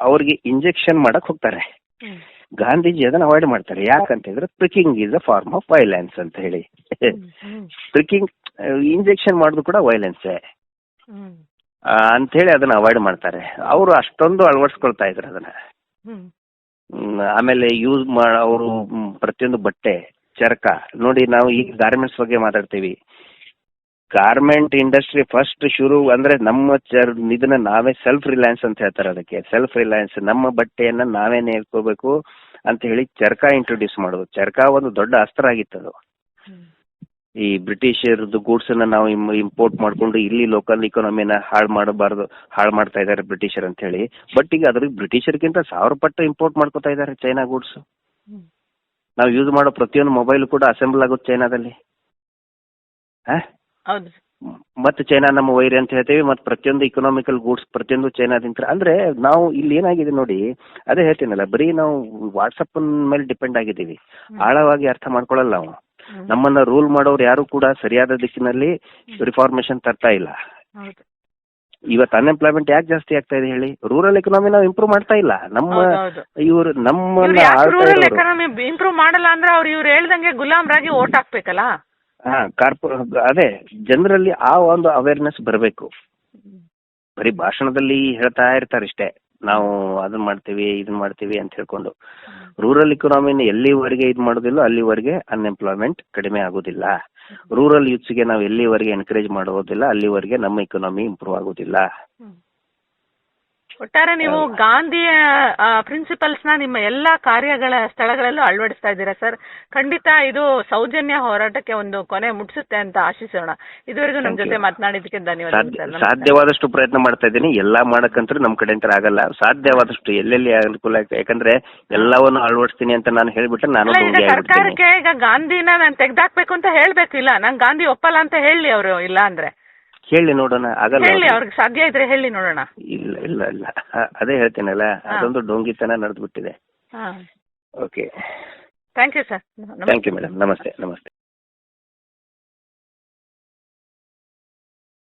ಅವ್ರಿಗೆ ಇಂಜೆಕ್ಷನ್ ಮಾಡಕ್ ಹೋಗ್ತಾರೆ. ಗಾಂಧೀಜಿ ಅದನ್ನ ಅವಾಯ್ಡ್ ಮಾಡ್ತಾರೆ. ಯಾಕಂತಂದ್ರೆ pricking is a form of violence ಅಂತ ಹೇಳಿ. ಪ್ರಿಕಿಂಗ್ ಇಂಜೆಕ್ಷನ್ ಮಾಡುದು ಕೂಡ ವೈಲೆನ್ಸ್ ಅಂತ ಹೇಳಿ ಅದನ್ನ ಅವಾಯ್ಡ್ ಮಾಡ್ತಾರೆ. ಅವರು ಅಷ್ಟೊಂದು ಅಳವಡಿಸ್ಕೊಳ್ತಾ ಇದ್ರು ಅದನ್ನ. ಆಮೇಲೆ ಯೂಸ್ ಮಾಡ ಅವರು ಪ್ರತಿಯೊಂದು ಬಟ್ಟೆ ಚರಕ. ನೋಡಿ ನಾವು ಈಗ ಗಾರ್ಮೆಂಟ್ಸ್ ಬಗ್ಗೆ ಮಾತಾಡ್ತೀವಿ. ಗಾರ್ಮೆಂಟ್ ಇಂಡಸ್ಟ್ರಿ ಫಸ್ಟ್ ಶುರು ಅಂದ್ರೆ ನಮ್ಮ ಚರ್ ಇದನ್ನ ನಾವೇ ಸೆಲ್ಫ್ ರಿಲಯನ್ಸ್ ಅಂತ ಹೇಳ್ತಾರೆ ಅದಕ್ಕೆ. ಸೆಲ್ಫ್ ರಿಲಯನ್ಸ್ ನಮ್ಮ ಬಟ್ಟೆಯನ್ನ ನಾವೇ ನೇರ್ಕೋಬೇಕು ಅಂತ ಹೇಳಿ ಚರ್ಕ ಇಂಟ್ರೊಡ್ಯೂಸ್ ಮಾಡೋದು ಚರ್ಕ ಒಂದು ದೊಡ್ಡ ಅಸ್ತ್ರ ಆಗಿತ್ತು ಅದು. ಈ ಬ್ರಿಟಿಷರ್ದು ಗೂಡ್ಸ್ ಅನ್ನ ನಾವು ಇಂಪೋರ್ಟ್ ಮಾಡ್ಕೊಂಡು ಇಲ್ಲಿ ಲೋಕಲ್ ಇಕಾನಮಿನ ಹಾಳು ಮಾಡಬಾರ್ದು ಹಾಳು ಮಾಡ್ತಾ ಇದ್ದಾರೆ ಬ್ರಿಟಿಷರ್ ಅಂತ ಹೇಳಿ. ಬಟ್ ಈಗ ಅದ್ರ ಬ್ರಿಟಿಷರ್ಗಿಂತ ಸಾವಿರ ಪಟ್ಟು ಇಂಪೋರ್ಟ್ ಮಾಡ್ಕೋತಾ ಇದ್ದಾರೆ ಚೈನಾ ಗೂಡ್ಸ್. ನಾವು ಯೂಸ್ ಮಾಡೋ ಪ್ರತಿಯೊಂದು ಮೊಬೈಲ್ ಕೂಡ ಅಸೆಂಬಲ್ ಆಗುತ್ತೆ ಚೈನಾದಲ್ಲಿ. ಹಾ? ಹೌದು. ಮತ್ತೆ ಚೈನಾ ನಮ್ಮ ವೈರಿ ಅಂತ ಹೇಳ್ತೀವಿ ಮತ್ತೆ ಪ್ರತಿಯೊಂದು ಇಕನಾಮಿಕಲ್ ಗೂಡ್ಸ್ ಪ್ರತಿಯೊಂದು ಚೈನಾದಿಂದ. ಅಂದ್ರೆ ನಾವು ಇಲ್ಲಿ ಏನಾಗಿದೆ ನೋಡಿ ಅದೇ ಹೇಳ್ತೀನಲ್ಲ ಬರೀ ನಾವು ವಾಟ್ಸಪ್ ಮೇಲೆ ಡಿಪೆಂಡ್ ಆಗಿದ್ದೀವಿ. ಆಳವಾಗಿ ಅರ್ಥ ಮಾಡ್ಕೊಳ್ಳಲ್ಲ ನಾವು ನಮ್ಮನ್ನ ರೂಲ್ ಮಾಡೋರು ಯಾರು ಕೂಡ ಸರಿಯಾದ ದಿಕ್ಕಿನಲ್ಲಿ ರಿಫಾರ್ಮೇಶನ್ ತರ್ತಾ ಇಲ್ಲ. ಇವತ್ತು ಅನ್ಎಂಪ್ಲಾಯ್ಮೆಂಟ್ ಯಾಕೆ ಜಾಸ್ತಿ ಆಗ್ತಾ ಇದೆ ಹೇಳಿ? ರೂರಲ್ ಎಕನಾಮಿ ನಾವು ಇಂಪ್ರೂವ್ ಮಾಡ್ತಾ ಇಲ್ಲ. ನಮ್ಮ. ಇವರು ಇವ್ರು ಯಾಕೆ ರೂರಲ್ ಎಕಾನಮಿ ಇಂಪ್ರೂವ್ ಮಾಡಲ್ಲ ಅಂದ್ರೆ ಅವ್ರು ಇವ್ರು ಹೇಳ್ದಂಗೆ ಗುಲಾಮ್ರಾಗಿ ಓಟ್ ಹಾಕ್ಬೇಕಲ್ಲ? ಹಾ ಕಾರ್ಪೊ ಅದೇ ಜನರಲ್ಲಿ ಆ ಒಂದು ಅವೇರ್ನೆಸ್ ಬರಬೇಕು. ಬರೀ ಭಾಷಣದಲ್ಲಿ ಹೇಳ್ತಾ ಇರ್ತಾರೆ ಇಷ್ಟೇ. ನಾವು ಅದನ್ನ ಮಾಡ್ತೀವಿ ಇದನ್ನ ಮಾಡ್ತೀವಿ ಅಂತ ಹೇಳ್ಕೊಂಡು. ರೂರಲ್ ಇಕನಾಮಿನ ಎಲ್ಲಿವರೆಗೆ ಇದು ಮಾಡೋದಿಲ್ಲ ಅಲ್ಲಿವರೆಗೆ ಅನ್ಎಂಪ್ಲಾಯ್ಮೆಂಟ್ ಕಡಿಮೆ ಆಗೋದಿಲ್ಲ. ರೂರಲ್ ಯೂತ್ಸ್ಗೆ ನಾವು ಎಲ್ಲಿವರೆಗೆ ಎನ್ಕರೇಜ್ ಮಾಡೋದಿಲ್ಲ ಅಲ್ಲಿವರೆಗೆ ನಮ್ಮ ಇಕನಾಮಿ ಇಂಪ್ರೂವ್ ಆಗೋದಿಲ್ಲ. ಒಟ್ಟಾರೆ ನೀವು ಗಾಂಧಿಯ ಪ್ರಿನ್ಸಿಪಲ್ಸ್ನ ನಿಮ್ಮ ಎಲ್ಲಾ ಕಾರ್ಯಗಳ ಸ್ಥಳಗಳಲ್ಲೂ ಅಳವಡಿಸ್ತಾ ಇದ್ದೀರಾ ಸರ್? ಖಂಡಿತ ಇದು ಸೌಜನ್ಯ ಹೋರಾಟಕ್ಕೆ ಒಂದು ಕೊನೆ ಮುಟ್ಸುತ್ತೆ ಅಂತ ಆಶಿಸೋಣ. ಇದುವರೆಗೂ ನಮ್ಮ ಜೊತೆ ಮಾತನಾಡಿದಕ್ಕೆ ಧನ್ಯವಾದ ಸಾಧ್ಯವಾದಷ್ಟು ಪ್ರಯತ್ನ ಮಾಡ್ತಾ ಇದ್ದೀನಿ. ಎಲ್ಲಾ ಮಾಡಕ್ಕಂತೂ ನಮ್ಮ ಅಂತ ಆಗಲ್ಲ. ಸಾಧ್ಯವಾದಷ್ಟು ಎಲ್ಲೆಲ್ಲಿ ಅನುಕೂಲ ಆಗ್ತದೆ ಯಾಕಂದ್ರೆ ಎಲ್ಲವನ್ನು ಅಳವಡಿಸ್ತೀನಿ ಅಂತ ನಾನು ಹೇಳ್ಬಿಟ್ಟು ನಾನು ಸರ್ಕಾರಕ್ಕೆ ಈಗ ಗಾಂಧಿನ ನಾನು ತೆಗ್ದಾಕ್ಬೇಕು ಅಂತ ಹೇಳ್ಬೇಕು ಇಲ್ಲ ನಂಗೆ ಗಾಂಧಿ ಒಪ್ಪಲ್ಲ ಅಂತ ಹೇಳಿ ಅವರು ಇಲ್ಲ ಅಂದ್ರೆ. ಹೇಳಿ ನೋಡೋಣ ಆಗಲ್ಲ ಹೇಳಿ ಅವ್ರಿಗೆ. ಸಾಧ್ಯ ಇದ್ರೆ ಹೇಳಿ ನೋಡೋಣ. ಇಲ್ಲ ಇಲ್ಲ ಇಲ್ಲ. ಅದೇ ಹೇಳ್ತೀನಲ್ಲ ಅದೊಂದು ಡೋಂಗಿತನ ನಡೆದು ಬಿಟ್ಟಿದೆ ಹಾ okay thank you sir thank you madam namaste namaste.